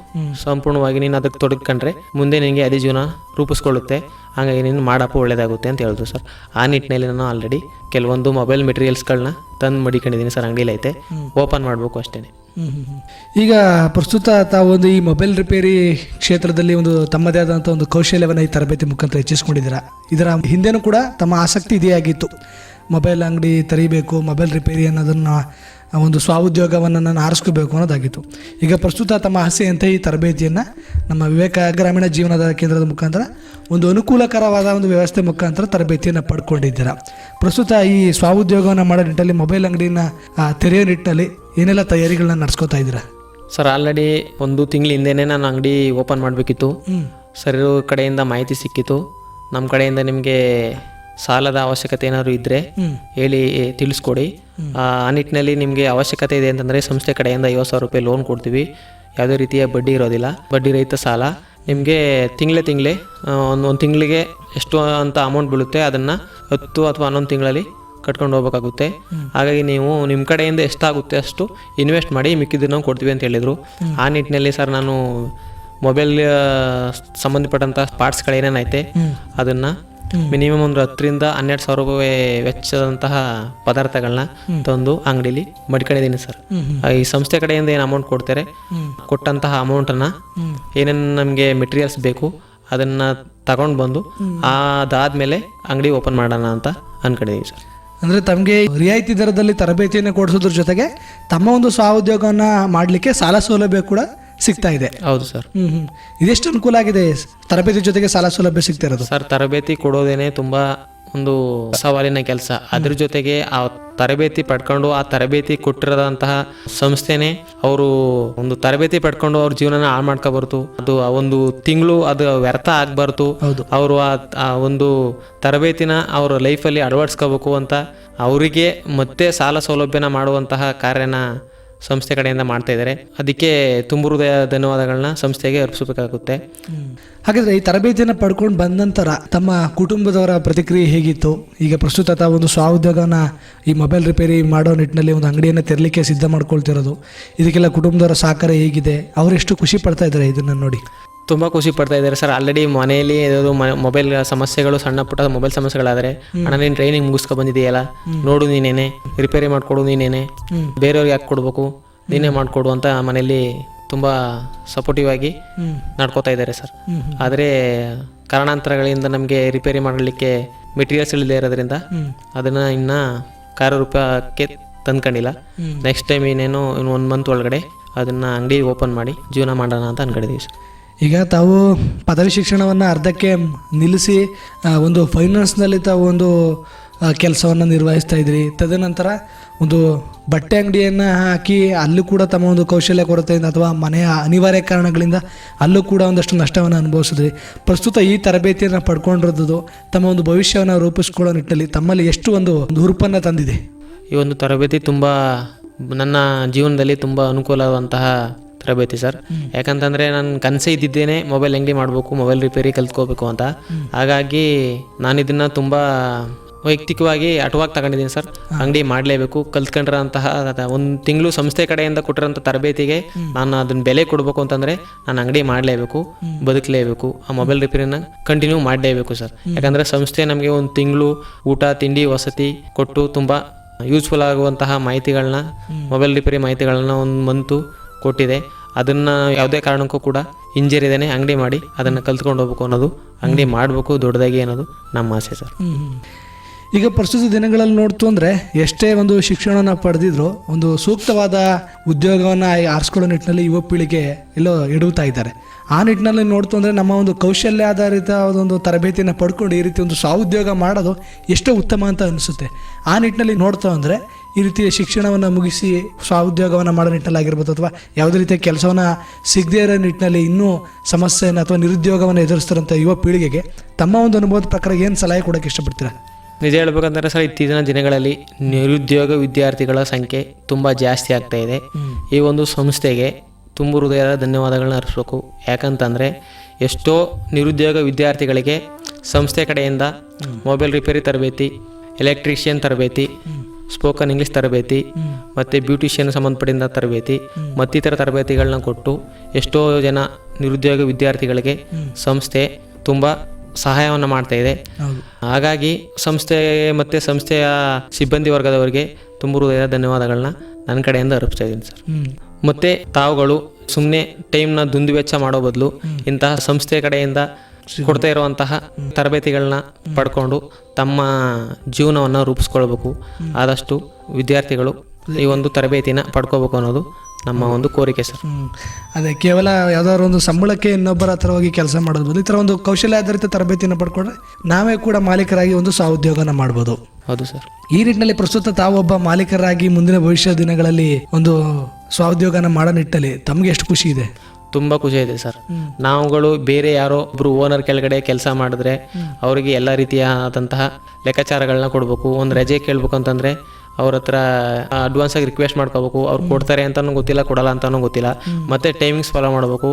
ಸಂಪೂರ್ಣವಾಗಿ ನೀನು ಅದಕ್ಕೆ ತೊಡಗ್ಕೊಂಡ್ರೆ ಮುಂದೆ ನಿನಗೆ ಅದೇ ಜೀವನ ರೂಪಿಸ್ಕೊಳ್ಳುತ್ತೆ. ಹಾಗಾಗಿ ನೀನು ಮಾಡಪ್ಪ ಒಳ್ಳೇದಾಗುತ್ತೆ ಅಂತ ಹೇಳಿದ್ರು ಸರ್. ಆ ನಿಟ್ಟಿನಲ್ಲಿ ನಾನು ಆಲ್ರೆಡಿ ಕೆಲವೊಂದು ಮೊಬೈಲ್ ಮೆಟೀರಿಯಲ್ಸ್ಗಳನ್ನ ತಂದು ಮಡಿಕೊಂಡಿದ್ದೀನಿ ಸರ್. ಅಂಗಡಿಲೈತೆ ಓಪನ್ ಮಾಡಬೇಕು ಅಷ್ಟೇ. ಈಗ ಪ್ರಸ್ತುತ ತಾವು ಒಂದು ಈ ಮೊಬೈಲ್ ರಿಪೇರಿ ಕ್ಷೇತ್ರದಲ್ಲಿ ಒಂದು ತಮ್ಮದೇ ಆದಂಥ ಒಂದು ಕೌಶಲ್ಯವನ್ನು ಈ ತರಬೇತಿ ಮುಖಾಂತರ ಹೆಚ್ಚಿಸ್ಕೊಂಡಿದ್ದೀರಾ? ಇದರ ಹಿಂದೆನೂ ಕೂಡ ತಮ್ಮ ಆಸಕ್ತಿ ಇದೇ ಆಗಿತ್ತು. ಮೊಬೈಲ್ ಅಂಗಡಿ ತರಿಬೇಕು, ಮೊಬೈಲ್ ರಿಪೇರಿ ಅನ್ನೋದನ್ನು ಒಂದು ಸ್ವಾಉದ್ಯೋಗವನ್ನು ನಾನು ಆರಿಸ್ಕೋಬೇಕು ಅನ್ನೋದಾಗಿತ್ತು. ಈಗ ಪ್ರಸ್ತುತ ತಮ್ಮ ಆಸೆಯಂತೆ ಈ ತರಬೇತಿಯನ್ನು ನಮ್ಮ ವಿವೇಕ ಗ್ರಾಮೀಣ ಜೀವನದ ಕೇಂದ್ರದ ಮುಖಾಂತರ ಒಂದು ಅನುಕೂಲಕರವಾದ ಒಂದು ವ್ಯವಸ್ಥೆ ಮುಖಾಂತರ ತರಬೇತಿಯನ್ನು ಪಡ್ಕೊಂಡಿದ್ದೀರಾ. ಪ್ರಸ್ತುತ ಈ ಸ್ವಾಉದ್ಯೋಗವನ್ನು ಮಾಡೋ ನಿಟ್ಟಲ್ಲಿ ಮೊಬೈಲ್ ಅಂಗಡಿನ ಆ, ತೆರೆಯೋ ನಿಟ್ಟಲ್ಲಿ ಏನೆಲ್ಲ ತಯಾರಿಗಳನ್ನ ನಡೆಸ್ಕೋತಾ ಇದ್ದೀರಾ? ಸರ್ ಆಲ್ರೆಡಿ ಒಂದು ತಿಂಗಳ ಹಿಂದೆನೇ ನಾನು ಅಂಗಡಿ ಓಪನ್ ಮಾಡಬೇಕಿತ್ತು. ಸರ್ ಕಡೆಯಿಂದ ಮಾಹಿತಿ ಸಿಕ್ಕಿತ್ತು. ನಮ್ಮ ಕಡೆಯಿಂದ ನಿಮಗೆ ಸಾಲದ ಅವಶ್ಯಕತೆ ಏನಾದ್ರು ಇದ್ದರೆ ಹೇಳಿ ತಿಳಿಸ್ಕೊಡಿ. ಆ ಆ ನಿಟ್ಟಿನಲ್ಲಿ ನಿಮಗೆ ಅವಶ್ಯಕತೆ ಇದೆ ಅಂತಂದರೆ ಸಂಸ್ಥೆ ಕಡೆಯಿಂದ ಐವತ್ತು ಸಾವಿರ ರೂಪಾಯಿ ಲೋನ್ ಕೊಡ್ತೀವಿ. ಯಾವುದೇ ರೀತಿಯ ಬಡ್ಡಿ ಇರೋದಿಲ್ಲ. ಬಡ್ಡಿ ರಹಿತ ಸಾಲ. ನಿಮಗೆ ತಿಂಗಳೇ ತಿಂಗಳೇ ಒಂದು ಒಂದು ತಿಂಗಳಿಗೆ ಎಷ್ಟು ಅಂತ ಅಮೌಂಟ್ ಬೀಳುತ್ತೆ ಅದನ್ನು ಹತ್ತು ಅಥವಾ ಹನ್ನೊಂದು ತಿಂಗಳಲ್ಲಿ ಕಟ್ಕೊಂಡು ಹೋಗ್ಬೇಕಾಗುತ್ತೆ. ಹಾಗಾಗಿ ನೀವು ನಿಮ್ಮ ಕಡೆಯಿಂದ ಎಷ್ಟಾಗುತ್ತೆ ಅಷ್ಟು ಇನ್ವೆಸ್ಟ್ ಮಾಡಿ ಮಿಕ್ಕಿದ್ದು ನಾವು ಕೊಡ್ತೀವಿ ಅಂತ ಹೇಳಿದರು. ಆ ನಿಟ್ಟಿನಲ್ಲಿ ಸರ್ ನಾನು ಮೊಬೈಲ್ ಸಂಬಂಧಪಟ್ಟಂಥ ಪಾರ್ಟ್ಸ್ಗಳೇನೇನೈತೆ ಅದನ್ನು ಮಿನಿಮಮ್ ಒಂದು ಹತ್ತರಿಂದ ಹನ್ನೆರಡು ಸಾವಿರ ರೂಪಾಯಿ ವೆಚ್ಚದಂತಹ ಪದಾರ್ಥಗಳನ್ನ ತಂದು ಅಂಗಡಿಲಿ ಮಡ್ಕೊಂಡಿದ್ದೀನಿ ಸರ್. ಈ ಸಂಸ್ಥೆ ಕಡೆಯಿಂದ ಏನು ಅಮೌಂಟ್ ಕೊಡ್ತಾರೆ? ಕೊಟ್ಟಂತಹ ಅಮೌಂಟನ್ನು ಏನೇನು ನಮಗೆ ಮೆಟೀರಿಯಲ್ಸ್ ಬೇಕು ಅದನ್ನು ತಗೊಂಡು ಬಂದು ಅದಾದ್ಮೇಲೆ ಅಂಗಡಿ ಓಪನ್ ಮಾಡೋಣ ಅಂತ ಅನ್ಕೊಂಡಿದ್ದೀನಿ ಸರ್. ಅಂದರೆ ತಮಗೆ ರಿಯಾಯಿತಿ ದರದಲ್ಲಿ ತರಬೇತಿಯನ್ನು ಕೊಡಿಸೋದ್ರ ಜೊತೆಗೆ ತಮ್ಮ ಒಂದು ಸ್ವ ಉದ್ಯೋಗವನ್ನು ಮಾಡಲಿಕ್ಕೆ ಸಾಲ ಸೌಲಭ್ಯ ಕೂಡ ಸಿಗ್ತಾ ಇದೆ. ಹೌದು ಸರ್. ಹ್ಞೂ ಇದೆಷ್ಟು ಅನುಕೂಲ ಆಗಿದೆ? ತರಬೇತಿ ಜೊತೆಗೆ ಸಾಲ ಸೌಲಭ್ಯ ಸಿಗ್ತಾ ಇರೋದು? ಸರ್ ತರಬೇತಿ ಕೊಡೋದೇನೆ ತುಂಬಾ ಒಂದು ಸವಾಲಿನ ಕೆಲಸ. ಅದ್ರ ಜೊತೆಗೆ ಆ ತರಬೇತಿ ಪಡ್ಕೊಂಡು ಆ ತರಬೇತಿ ಕೊಟ್ಟಿರೋದಂತಹ ಸಂಸ್ಥೆನೇ ಅವರು ಒಂದು ತರಬೇತಿ ಪಡ್ಕೊಂಡು ಅವ್ರ ಜೀವನನ ಹಾಳು ಮಾಡ್ಕೋಬಾರ್ದು ಅದು ಆ ಒಂದು ತಿಂಗಳು ಅದು ವ್ಯರ್ಥ ಆಗ್ಬಾರ್ದು. ಅವರು ಆ ಆ ಒಂದು ತರಬೇತಿನ ಅವ್ರ ಲೈಫಲ್ಲಿ ಅಳವಡಿಸ್ಕೋಬೇಕು ಅಂತ ಅವರಿಗೆ ಮತ್ತೆ ಸಾಲ ಸೌಲಭ್ಯನ ಮಾಡುವಂತಹ ಕಾರ್ಯನ ಸಂಸ್ಥೆ ಕಡೆಯಿಂದ ಮಾಡ್ತಾ ಇದ್ದಾರೆ. ಅದಕ್ಕೆ ತುಂಬ ಹೃದಯ ಧನ್ಯವಾದಗಳನ್ನ ಸಂಸ್ಥೆಗೆ ಅರ್ಪಿಸಬೇಕಾಗುತ್ತೆ. ಹಾಗಾದ್ರೆ ಈ ತರಬೇತಿಯನ್ನು ಪಡ್ಕೊಂಡು ಬಂದ ನಂತರ ತಮ್ಮ ಕುಟುಂಬದವರ ಪ್ರತಿಕ್ರಿಯೆ ಹೇಗಿತ್ತು? ಈಗ ಪ್ರಸ್ತುತ ಒಂದು ಸ್ವಾಉದ್ಯೋಗನ ಈ ಮೊಬೈಲ್ ರಿಪೇರಿ ಮಾಡೋ ನಿಟ್ಟಿನಲ್ಲಿ ಒಂದು ಅಂಗಡಿಯನ್ನು ತೆರಲಿಕ್ಕೆ ಸಿದ್ಧ ಮಾಡ್ಕೊಳ್ತಿರೋದು. ಇದಕ್ಕೆಲ್ಲ ಕುಟುಂಬದವರ ಸಹಕಾರ ಹೇಗಿದೆ? ಅವರೆಷ್ಟು ಖುಷಿ ಪಡ್ತಾ ಇದ್ದಾರೆ ಇದನ್ನು ನೋಡಿ. ತುಂಬ ಖುಷಿ ಪಡ್ತಾ ಇದ್ದಾರೆ. ಸರ್ ಆಲ್ರೆಡಿ ಮನೆಯಲ್ಲಿ ಮ ಮೊಬೈಲ್ ಸಮಸ್ಯೆಗಳು ಸಣ್ಣ ಪುಟ್ಟ ಮೊಬೈಲ್ ಸಮಸ್ಯೆಗಳಾದರೆ ಅಣ್ಣ ನೀನು ಟ್ರೈನಿಂಗ್ ಮುಗಿಸ್ಕೊ ಬಂದಿದೆಯಲ್ಲ ನೋಡು ನೀನೇನೆ ರಿಪೇರಿ ಮಾಡಿಕೊಡು ನೀನೇನೆ. ಬೇರೆಯವ್ರಿಗೆ ಯಾಕೆ ಕೊಡಬೇಕು? ನೀನೇ ಮಾಡಿಕೊಡು ಅಂತ ಮನೆಯಲ್ಲಿ ತುಂಬ ಸಪೋರ್ಟಿವ್ ಆಗಿ. ನಡ್ಕೋತಾ ಇದ್ದಾರೆ ಸರ್. ಆದರೆ ಕಾರಣಾಂತರಗಳಿಂದ ನಮಗೆ ರಿಪೇರಿ ಮಾಡಲಿಕ್ಕೆ ಮೆಟೀರಿಯಲ್ಸ್ ಇಲ್ಲದೆ ಇರೋದ್ರಿಂದ. ಅದನ್ನು ಇನ್ನು ಕಾರ್ಯರೂಪಕ್ಕೆ ತಂದ್ಕೊಂಡಿಲ್ಲ. ನೆಕ್ಸ್ಟ್ ಟೈಮ್ ಇನ್ನೇನು ಇನ್ನು ಒಂದು ಮಂತ್ ಒಳಗಡೆ ಅದನ್ನು ಅಂಗಡಿ ಓಪನ್ ಮಾಡಿ ಜೀವನ ಮಾಡೋಣ ಅಂತ ಅನ್ಕೊಂಡಿದ್ದೀವಿ ಸರ್. ಈಗ ತಾವು ಪದವಿ ಶಿಕ್ಷಣವನ್ನು ಅರ್ಧಕ್ಕೆ ನಿಲ್ಲಿಸಿ ಒಂದು ಫೈನಾನ್ಸ್ನಲ್ಲಿ ತಾವು ಒಂದು ಕೆಲಸವನ್ನು ನಿರ್ವಹಿಸ್ತಾ ಇದ್ರಿ. ತದನಂತರ ಒಂದು ಬಟ್ಟೆ ಅಂಗಡಿಯನ್ನು ಹಾಕಿ ಅಲ್ಲೂ ಕೂಡ ತಮ್ಮ ಒಂದು ಕೌಶಲ್ಯ ಕೊರತೆಯಿಂದ ಅಥವಾ ಮನೆಯ ಅನಿವಾರ್ಯ ಕಾರಣಗಳಿಂದ ಅಲ್ಲೂ ಕೂಡ ಒಂದಷ್ಟು ನಷ್ಟವನ್ನು ಅನುಭವಿಸಿದ್ರಿ. ಪ್ರಸ್ತುತ ಈ ತರಬೇತಿಯನ್ನು ಪಡ್ಕೊಂಡಿರೋದು ತಮ್ಮ ಒಂದು ಭವಿಷ್ಯವನ್ನು ರೂಪಿಸ್ಕೊಳ್ಳೋ ನಿಟ್ಟಲ್ಲಿ ತಮ್ಮಲ್ಲಿ ಎಷ್ಟು ಒಂದು ಹುರುಪನ್ನು ತಂದಿದೆ? ಈ ಒಂದು ತರಬೇತಿ ತುಂಬ ನನ್ನ ಜೀವನದಲ್ಲಿ ತುಂಬ ಅನುಕೂಲವಾದಂತಹ ತರಬೇತಿ ಸರ್. ಯಾಕಂತಂದ್ರೆ ನಾನು ಕನಸೇ ಇದ್ದಿದ್ದೇನೆ ಮೊಬೈಲ್ ಅಂಗಡಿ ಮಾಡಬೇಕು ಮೊಬೈಲ್ ರಿಪೇರಿ ಕಲ್ತ್ಕೋಬೇಕು ಅಂತ. ಹಾಗಾಗಿ ನಾನು ಇದನ್ನ ತುಂಬಾ ವೈಯಕ್ತಿಕವಾಗಿ ಅಟವಾಗಿ ತಗೊಂಡಿದ್ದೀನಿ ಸರ್. ಅಂಗಡಿ ಮಾಡಲೇಬೇಕು, ಕಲ್ತ್ಕೊಂಡಿರೋಂತಹ ಒಂದು ತಿಂಗಳು ಸಂಸ್ಥೆ ಕಡೆಯಿಂದ ಕೊಟ್ಟಿರೋಂಥ ತರಬೇತಿಗೆ ನಾನು ಅದನ್ನ ಬೆಲೆ ಕೊಡಬೇಕು ಅಂತಂದರೆ ನಾನು ಅಂಗಡಿ ಮಾಡಲೇಬೇಕು, ಬದುಕಲೇಬೇಕು, ಆ ಮೊಬೈಲ್ ರಿಪೇರಿನ ಕಂಟಿನ್ಯೂ ಮಾಡಲೇಬೇಕು ಸರ್. ಯಾಕಂದರೆ ಸಂಸ್ಥೆ ನಮಗೆ ಒಂದು ತಿಂಗಳು ಊಟ, ತಿಂಡಿ, ವಸತಿ ಕೊಟ್ಟು ತುಂಬ ಯೂಸ್ಫುಲ್ ಆಗುವಂತಹ ಮಾಹಿತಿಗಳನ್ನ ಮೊಬೈಲ್ ರಿಪೇರಿ ಮಾಹಿತಿಗಳನ್ನ ಒಂದು ಮಂತು ಕೊಟ್ಟಿದೆ. ಅದನ್ನು ಯಾವುದೇ ಕಾರಣಕ್ಕೂ ಕೂಡ ಇಂಜರಿದೇನೆ ಅಂಗಡಿ ಮಾಡಿ ಅದನ್ನು ಕಲ್ತ್ಕೊಂಡು ಹೋಗ್ಬೇಕು ಅನ್ನೋದು. ಅಂಗಡಿ ಮಾಡಬೇಕು ದೊಡ್ಡದಾಗಿ ಅನ್ನೋದು ನಮ್ಮ ಆಸೆ ಸರ್. ಈಗ ಪ್ರಸ್ತುತ ದಿನಗಳಲ್ಲಿ ನೋಡ್ತು ಅಂದರೆ ಎಷ್ಟೇ ಒಂದು ಶಿಕ್ಷಣವನ್ನು ಪಡೆದಿದ್ರು ಒಂದು ಸೂಕ್ತವಾದ ಉದ್ಯೋಗವನ್ನು ಆರಿಸ್ಕೊಳ್ಳೋ ನಿಟ್ಟಿನಲ್ಲಿ ಯುವ ಪೀಳಿಗೆ ಎಲ್ಲೋ ಇಡುತ್ತಾ ಇದ್ದಾರೆ. ಆ ನಿಟ್ಟಿನಲ್ಲಿ ನೋಡ್ತು ಅಂದರೆ ನಮ್ಮ ಒಂದು ಕೌಶಲ್ಯ ಆಧಾರಿತ ಒಂದು ತರಬೇತಿಯನ್ನು ಪಡ್ಕೊಂಡು ಈ ರೀತಿ ಒಂದು ಸ್ವಾಉದ್ಯೋಗ ಮಾಡೋದು ಎಷ್ಟೋ ಉತ್ತಮ ಅಂತ ಅನಿಸುತ್ತೆ. ಆ ನಿಟ್ಟಿನಲ್ಲಿ ನೋಡ್ತಾ ಅಂದರೆ ಈ ರೀತಿಯ ಶಿಕ್ಷಣವನ್ನು ಮುಗಿಸಿ ಸ್ವಾಉದ್ಯೋಗವನ್ನು ಮಾಡೋ ನಿಟ್ಟಿನಲ್ಲಾಗಿರ್ಬೋದು ಅಥವಾ ಯಾವುದೇ ರೀತಿಯ ಕೆಲಸವನ್ನು ಸಿಗದೇ ಇರೋ ನಿಟ್ಟಿನಲ್ಲಿ ಇನ್ನೂ ಸಮಸ್ಯೆಯನ್ನು ಅಥವಾ ನಿರುದ್ಯೋಗವನ್ನು ಎದುರಿಸ್ತಾರಂಥ ಯುವ ಪೀಳಿಗೆಗೆ ತಮ್ಮ ಒಂದು ಅನುಭವದ ಪ್ರಕಾರ ಏನು ಸಲಹೆ ಕೊಡೋಕ್ಕೆ ಇಷ್ಟಪಡ್ತೀರಾ? ನಿಜ ಹೇಳ್ಬೇಕಂದ್ರೆ ಸರ್ ಇತ್ತೀಚಿನ ದಿನಗಳಲ್ಲಿ ನಿರುದ್ಯೋಗ ವಿದ್ಯಾರ್ಥಿಗಳ ಸಂಖ್ಯೆ ತುಂಬ ಜಾಸ್ತಿ ಆಗ್ತಾ ಇದೆ. ಈ ಒಂದು ಸಂಸ್ಥೆಗೆ ತುಂಬ ಹೃದಯದ ಧನ್ಯವಾದಗಳನ್ನ ಅರ್ಪಿಸ್ಬೇಕು. ಯಾಕಂತಂದರೆ ಎಷ್ಟೋ ನಿರುದ್ಯೋಗ ವಿದ್ಯಾರ್ಥಿಗಳಿಗೆ ಸಂಸ್ಥೆ ಕಡೆಯಿಂದ ಮೊಬೈಲ್ ರಿಪೇರಿ ತರಬೇತಿ ಎಲೆಕ್ಟ್ರಿಷಿಯನ್ ತರಬೇತಿ ಸ್ಪೋಕನ್ ಇಂಗ್ಲೀಷ್ ತರಬೇತಿ ಮತ್ತು ಬ್ಯೂಟಿಷಿಯನ್ ಸಂಬಂಧಪಟ್ಟಿದ್ದ ತರಬೇತಿ ಮತ್ತಿತರ ತರಬೇತಿಗಳನ್ನ ಕೊಟ್ಟು ಎಷ್ಟೋ ಜನ ನಿರುದ್ಯೋಗ ವಿದ್ಯಾರ್ಥಿಗಳಿಗೆ ಸಂಸ್ಥೆ ತುಂಬ ಸಹಾಯವನ್ನು ಮಾಡ್ತಾ ಇದೆ. ಹಾಗಾಗಿ ಸಂಸ್ಥೆ ಮತ್ತು ಸಂಸ್ಥೆಯ ಸಿಬ್ಬಂದಿ ವರ್ಗದವರಿಗೆ ತುಂಬ ಹೃದಯದ ಧನ್ಯವಾದಗಳನ್ನ ನನ್ನ ಕಡೆಯಿಂದ ಅರ್ಪಿಸ್ತಾ ಇದ್ದೀನಿ ಸರ್. ಮತ್ತು ತಾವುಗಳು ಸುಮ್ಮನೆ ಟೈಮ್ನ ದುಂದುವೆಚ್ಚ ಮಾಡೋ ಬದಲು ಇಂತಹ ಸಂಸ್ಥೆ ಕಡೆಯಿಂದ ಕೊಡ್ತಾ ಇರುವಂತಹ ತರಬೇತಿಗಳನ್ನ ಪಡ್ಕೊಂಡು ತಮ್ಮ ಜೀವನವನ್ನು ರೂಪಿಸ್ಕೊಳ್ಬೇಕು. ಆದಷ್ಟು ವಿದ್ಯಾರ್ಥಿಗಳು ಈ ಒಂದು ತರಬೇತಿನ ಪಡ್ಕೋಬೇಕು ಅನ್ನೋದು ನಮ್ಮ ಒಂದು ಕೋರಿಕೆ ಸರ್. ಅದೇ ಕೇವಲ ಯಾವ್ದಾದ್ರು ಒಂದು ಸಂಬಳಕ್ಕೆ ಇನ್ನೊಬ್ಬರ ಹತ್ರ ಹೋಗಿ ಕೆಲಸ ಮಾಡೋದು ಈ ಥರ ಒಂದು ಕೌಶಲ್ಯ ಆಧಾರಿತ ತರಬೇತಿಯನ್ನು ಪಡ್ಕೊಂಡ್ರೆ ನಾವೇ ಕೂಡ ಮಾಲೀಕರಾಗಿ ಒಂದು ಸ್ವ ಉದ್ಯೋಗನ ಮಾಡ್ಬೋದು. ಹೌದು ಸರ್. ಈ ನಿಟ್ಟಿನಲ್ಲಿ ಪ್ರಸ್ತುತ ತಾವೊಬ್ಬ ಮಾಲೀಕರಾಗಿ ಮುಂದಿನ ಭವಿಷ್ಯ ದಿನಗಳಲ್ಲಿ ಒಂದು ಸ್ವಾಉದ್ಯೋಗನ ಮಾಡೋ ನಿಟ್ಟಲ್ಲಿ ತಮಗೆ ಎಷ್ಟು ಖುಷಿ ಇದೆ? ತುಂಬ ಖುಷಿ ಇದೆ ಸರ್. ನಾವುಗಳು ಬೇರೆ ಯಾರೋ ಒಬ್ರು ಓನರ್ ಕೆಳಗಡೆ ಕೆಲಸ ಮಾಡಿದ್ರೆ ಅವರಿಗೆ ಎಲ್ಲ ರೀತಿಯಾದಂತಹ ಲೆಕ್ಕಾಚಾರಗಳನ್ನ ಕೊಡಬೇಕು. ಒಂದು ರಜೆ ಕೇಳ್ಬೇಕು ಅಂತಂದ್ರೆ ಅವ್ರ ಹತ್ರ ಅಡ್ವಾನ್ಸ್ ಆಗಿ ರಿಕ್ವೆಸ್ಟ್ ಮಾಡ್ಕೋಬೇಕು. ಅವ್ರು ಕೊಡ್ತಾರೆ ಅಂತಾನು ಗೊತ್ತಿಲ್ಲ ಕೊಡಲ್ಲ ಅಂತಾನು ಗೊತ್ತಿಲ್ಲ. ಮತ್ತೆ ಟೈಮಿಂಗ್ಸ್ ಫಾಲೋ ಮಾಡಬೇಕು.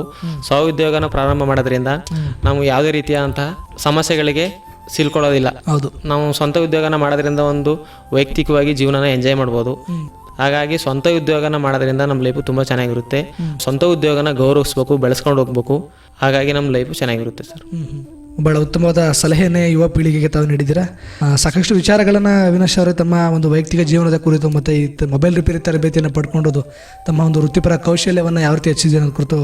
ಸ್ವಉದ್ಯೋಗನ ಪ್ರಾರಂಭ ಮಾಡೋದ್ರಿಂದ ನಾವು ಯಾವುದೇ ರೀತಿಯಾದಂತಹ ಸಮಸ್ಯೆಗಳಿಗೆ ಸಿಲ್ಕೊಳ್ಳೋದಿಲ್ಲ. ಹೌದು. ನಾವು ಸ್ವಂತ ಉದ್ಯೋಗನ ಮಾಡೋದ್ರಿಂದ ಒಂದು ವೈಯಕ್ತಿಕವಾಗಿ ಜೀವನನ ಎಂಜಾಯ್ ಮಾಡ್ಬೋದು. ಹಾಗಾಗಿ ಸ್ವಂತ ಉದ್ಯೋಗನ ಮಾಡೋದ್ರಿಂದ ನಮ್ಮ ಲೈಫು ತುಂಬ ಚೆನ್ನಾಗಿರುತ್ತೆ. ಸ್ವಂತ ಉದ್ಯೋಗನ ಗೌರವಿಸ್ಬೇಕು, ಬೆಳೆಸ್ಕೊಂಡು ಹೋಗ್ಬೇಕು. ಹಾಗಾಗಿ ನಮ್ಮ ಲೈಫು ಚೆನ್ನಾಗಿರುತ್ತೆ ಸರ್. ಬಹಳ ಉತ್ತಮವಾದ ಸಲಹೆಯನ್ನೇ ಯುವ ಪೀಳಿಗೆಗೆ ತಾವು ನೀಡಿದ್ದೀರಾ? ಸಾಕಷ್ಟು ವಿಚಾರಗಳನ್ನು ಅವಿನಾಶ್ ಅವರು ತಮ್ಮ ಒಂದು ವೈಯಕ್ತಿಕ ಜೀವನದ ಕುರಿತು ಮತ್ತು ಈ ಮೊಬೈಲ್ ರಿಪೇರಿ ತರಬೇತಿಯನ್ನು ಪಡ್ಕೊಂಡೋದು ತಮ್ಮ ಒಂದು ವೃತ್ತಿಪರ ಕೌಶಲ್ಯವನ್ನು ಯಾವ ರೀತಿ ಹೆಚ್ಚಿದೆ ಅನ್ನೋ ಕುರಿತು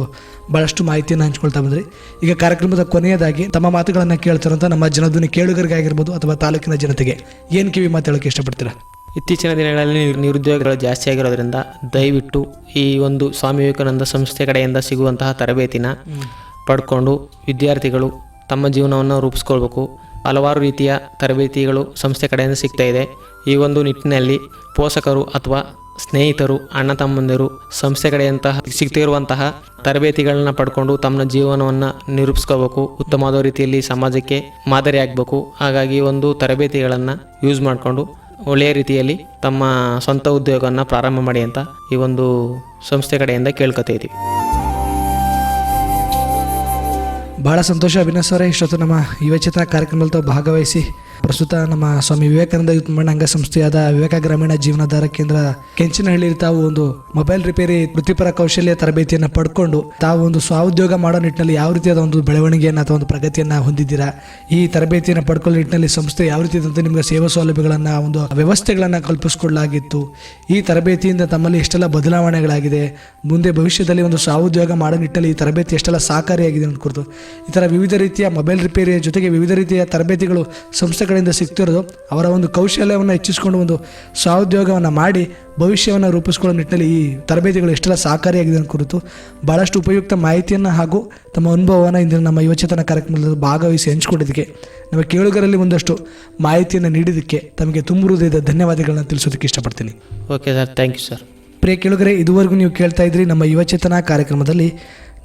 ಭಾಳಷ್ಟು ಮಾಹಿತಿಯನ್ನು ಹಂಚ್ಕೊಳ್ತಾ ಬಂದ್ರಿ. ಈಗ ಕಾರ್ಯಕ್ರಮದ ಕೊನೆಯದಾಗಿ ತಮ್ಮ ಮಾತುಗಳನ್ನು ಕೇಳ್ತಾರಂತ ನಮ್ಮ ಜನಧ್ವನಿ ಕೇಳುಗರಿಗೆ ಆಗಿರ್ಬೋದು ಅಥವಾ ತಾಲೂಕಿನ ಜನತೆಗೆ. ಏನು ಕಿವಿ ಮಾತು ಹೇಳೋಕ್ಕೆ ಇಷ್ಟಪಡ್ತೀರಾ? ಇತ್ತೀಚಿನ ದಿನಗಳಲ್ಲಿ ನಿರು- ನಿರುದ್ಯೋಗಗಳು ಜಾಸ್ತಿ ಆಗಿರೋದ್ರಿಂದ ದಯವಿಟ್ಟು ಈ ಒಂದು ಸ್ವಾಮಿ ವಿವೇಕಾನಂದ ಸಂಸ್ಥೆ ಕಡೆಯಿಂದ ಸಿಗುವಂತಹ ತರಬೇತಿನ ಪಡ್ಕೊಂಡು ವಿದ್ಯಾರ್ಥಿಗಳು ತಮ್ಮ ಜೀವನವನ್ನು ರೂಪಿಸ್ಕೊಳ್ಬೇಕು. ಹಲವಾರು ರೀತಿಯ ತರಬೇತಿಗಳು ಸಂಸ್ಥೆ ಕಡೆಯಿಂದ ಸಿಗ್ತಾ ಇದೆ. ಈ ಒಂದು ನಿಟ್ಟಿನಲ್ಲಿ ಪೋಷಕರು ಅಥವಾ ಸ್ನೇಹಿತರು, ಅಣ್ಣ ತಮ್ಮಂದಿರು, ಸಂಸ್ಥೆ ಕಡೆಯಂತಹ ಸಿಗ್ತಿರುವಂತಹ ತರಬೇತಿಗಳನ್ನ ಪಡ್ಕೊಂಡು ತಮ್ಮ ಜೀವನವನ್ನು ನಿರೂಪಿಸ್ಕೋಬೇಕು ಉತ್ತಮವಾದ ರೀತಿಯಲ್ಲಿ ಸಮಾಜಕ್ಕೆ ಮಾದರಿ ಆಗಬೇಕು ಹಾಗಾಗಿ ಒಂದು ತರಬೇತಿಗಳನ್ನು ಯೂಸ್ ಮಾಡಿಕೊಂಡು ಒಳ್ಳೆಯ ರೀತಿಯಲ್ಲಿ ತಮ್ಮ ಸ್ವಂತ ಉದ್ಯೋಗವನ್ನು ಪ್ರಾರಂಭ ಮಾಡಿ ಅಂತ ಈ ಒಂದು ಸಂಸ್ಥೆ ಕಡೆಯಿಂದ ಕೇಳ್ಕೊತಾ ಇದ್ದೀವಿ ಭಾಳ ಸಂತೋಷ ಅಭಿನಯ ಅವರೇ ಇಷ್ಟೊತ್ತು ನಮ್ಮ ಯುವಚೇತನ ಕಾರ್ಯಕ್ರಮದಲ್ಲಿ ಭಾಗವಹಿಸಿ ಪ್ರಸ್ತುತ ನಮ್ಮ ಸ್ವಾಮಿ ವಿವೇಕಾನಂದ ಅಂಗ ಸಂಸ್ಥೆಯಾದ ವಿವೇಕ ಗ್ರಾಮೀಣ ಜೀವನಾಧಾರ ಕೇಂದ್ರ ಕೆಂಚನಹಳ್ಳಿ ತಾವು ಒಂದು ಮೊಬೈಲ್ ರಿಪೇರಿ ವೃತ್ತಿಪರ ಕೌಶಲ್ಯ ತರಬೇತಿಯನ್ನು ಪಡ್ಕೊಂಡು ತಾವು ಒಂದು ಸ್ವಾಉದ್ಯೋಗ ಮಾಡೋ ನಿಟ್ಟಿನಲ್ಲಿ ಯಾವ ರೀತಿಯಾದ ಒಂದು ಬೆಳವಣಿಗೆಯನ್ನು ಅಥವಾ ಒಂದು ಪ್ರಗತಿಯನ್ನು ಹೊಂದಿದ್ದೀರಾ? ಈ ತರಬೇತಿಯನ್ನು ಪಡ್ಕೊಳ್ಳೋ ನಿಟ್ಟಿನಲ್ಲಿ ಸಂಸ್ಥೆ ಯಾವ ರೀತಿಯಾದಂತೆ ನಿಮಗೆ ಸೇವಾ ಸೌಲಭ್ಯಗಳನ್ನು ಒಂದು ವ್ಯವಸ್ಥೆಗಳನ್ನು ಕಲ್ಪಿಸಿಕೊಳ್ಳಲಾಗಿತ್ತು ಈ ತರಬೇತಿಯಿಂದ ತಮ್ಮಲ್ಲಿ ಎಷ್ಟೆಲ್ಲ ಬದಲಾವಣೆಗಳಾಗಿದೆ? ಮುಂದೆ ಭವಿಷ್ಯದಲ್ಲಿ ಒಂದು ಸ್ವಾಉದ್ಯೋಗ ಮಾಡೋ ನಿಟ್ಟಿನಲ್ಲಿ ಈ ತರಬೇತಿ ಎಷ್ಟೆಲ್ಲ ಸಹಕಾರಿಯಾಗಿದೆ ಅಂತ ಕುರಿತು ಈ ಥರ ವಿವಿಧ ರೀತಿಯ ಮೊಬೈಲ್ ರಿಪೇರಿಯ ಜೊತೆಗೆ ವಿವಿಧ ರೀತಿಯ ತರಬೇತಿಗಳು ಸಂಸ್ಥೆ ಕಡೆಯಿಂದ ಸಿಗ್ತಿರೋದು ಅವರ ಒಂದು ಕೌಶಲ್ಯವನ್ನು ಹೆಚ್ಚಿಸಿಕೊಂಡು ಒಂದು ಸ್ವಉದ್ಯೋಗವನ್ನು ಮಾಡಿ ಭವಿಷ್ಯವನ್ನು ರೂಪಿಸ್ಕೊಳ್ಳೋ ನಿಟ್ಟಿನಲ್ಲಿ ಈ ತರಬೇತಿಗಳು ಎಷ್ಟೆಲ್ಲ ಸಹಕಾರಿಯಾಗಿದೆ ಅಂತ ಕುರಿತು ಭಾಳಷ್ಟು ಉಪಯುಕ್ತ ಮಾಹಿತಿಯನ್ನು ಹಾಗೂ ತಮ್ಮ ಅನುಭವವನ್ನು ಇಂದಿನ ನಮ್ಮ ಯುವಚೇತನ ಕಾರ್ಯಕ್ರಮದಲ್ಲಿ ಭಾಗವಹಿಸಿ ಹಂಚಿಕೊಂಡಿದ್ದಕ್ಕೆ ನಮ್ಮ ಕೇಳುಗರಲ್ಲಿ ಒಂದಷ್ಟು ಮಾಹಿತಿಯನ್ನು ನೀಡಿದ್ದಕ್ಕೆ ತಮಗೆ ತುಂಬ ಹೃದಯದ ಧನ್ಯವಾದಗಳನ್ನ ತಿಳಿಸೋದಕ್ಕೆ ಇಷ್ಟಪಡ್ತೀನಿ. Okay sir thank you sir ಪ್ರಿಯ ಕೇಳುಗರೆ ಇದುವರೆಗೂ ನೀವು ಕೇಳ್ತಾ ಇದ್ರಿ ನಮ್ಮ ಯುವಚೇತನ ಕಾರ್ಯಕ್ರಮದಲ್ಲಿ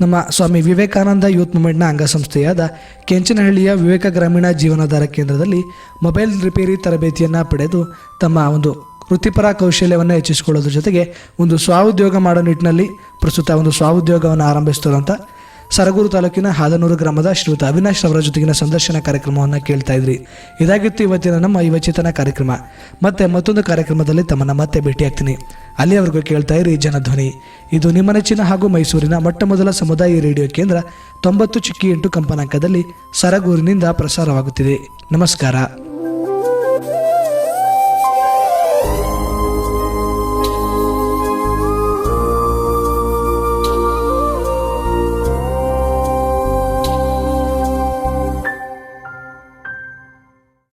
ನಮ್ಮ ಸ್ವಾಮಿ ವಿವೇಕಾನಂದ ಯೂತ್ ಮೂಮೆಂಟ್ನ ಅಂಗಸಂಸ್ಥೆಯಾದ ಕೆಂಚನಹಳ್ಳಿಯ ವಿವೇಕ ಗ್ರಾಮೀಣ ಜೀವನಾಧಾರ ಕೇಂದ್ರದಲ್ಲಿ ಮೊಬೈಲ್ ರಿಪೇರಿ ತರಬೇತಿಯನ್ನು ಪಡೆದು ತಮ್ಮ ಒಂದು ವೃತ್ತಿಪರ ಕೌಶಲ್ಯವನ್ನು ಹೆಚ್ಚಿಸಿಕೊಳ್ಳೋದ್ರ ಜೊತೆಗೆ ಒಂದು ಸ್ವಾಉದ್ಯೋಗ ಮಾಡೋ ನಿಟ್ಟಿನಲ್ಲಿ ಪ್ರಸ್ತುತ ಒಂದು ಸ್ವ ಉದ್ಯೋಗವನ್ನು ಆರಂಭಿಸ್ತಿರುವಂಥ ಸರಗೂರು ತಾಲೂಕಿನ ಹಾದನೂರು ಗ್ರಾಮದ ಶ್ರೀಯುತ ಅವಿನಾಶ್ ಅವರ ಜೊತೆಗಿನ ಸಂದರ್ಶನ ಕಾರ್ಯಕ್ರಮವನ್ನು ಕೇಳ್ತಾ ಇದ್ರಿ. ಇದಾಗಿತ್ತು ಇವತ್ತಿನ ನಮ್ಮ ಯುವಚೇತನ ಕಾರ್ಯಕ್ರಮ. ಮತ್ತೆ ಮತ್ತೊಂದು ಕಾರ್ಯಕ್ರಮದಲ್ಲಿ ತಮ್ಮನ್ನ ಮತ್ತೆ ಭೇಟಿಯಾಗ್ತೀನಿ. ಅಲ್ಲಿಯವರೆಗೂ ಕೇಳ್ತಾ ಇರಿ ಜನಧ್ವನಿ. ಇದು ನಿಮ್ಮ ನೆಚ್ಚಿನ ಹಾಗೂ ಮೈಸೂರಿನ ಮೊಟ್ಟ ಮೊದಲ ಸಮುದಾಯ ರೇಡಿಯೋ ಕೇಂದ್ರ ತೊಂಬತ್ತು ಚಿಕ್ಕಿ ಎಂಟು ಕಂಪನಾಂಕದಲ್ಲಿ ಸರಗೂರಿನಿಂದ ಪ್ರಸಾರವಾಗುತ್ತಿದೆ. ನಮಸ್ಕಾರ.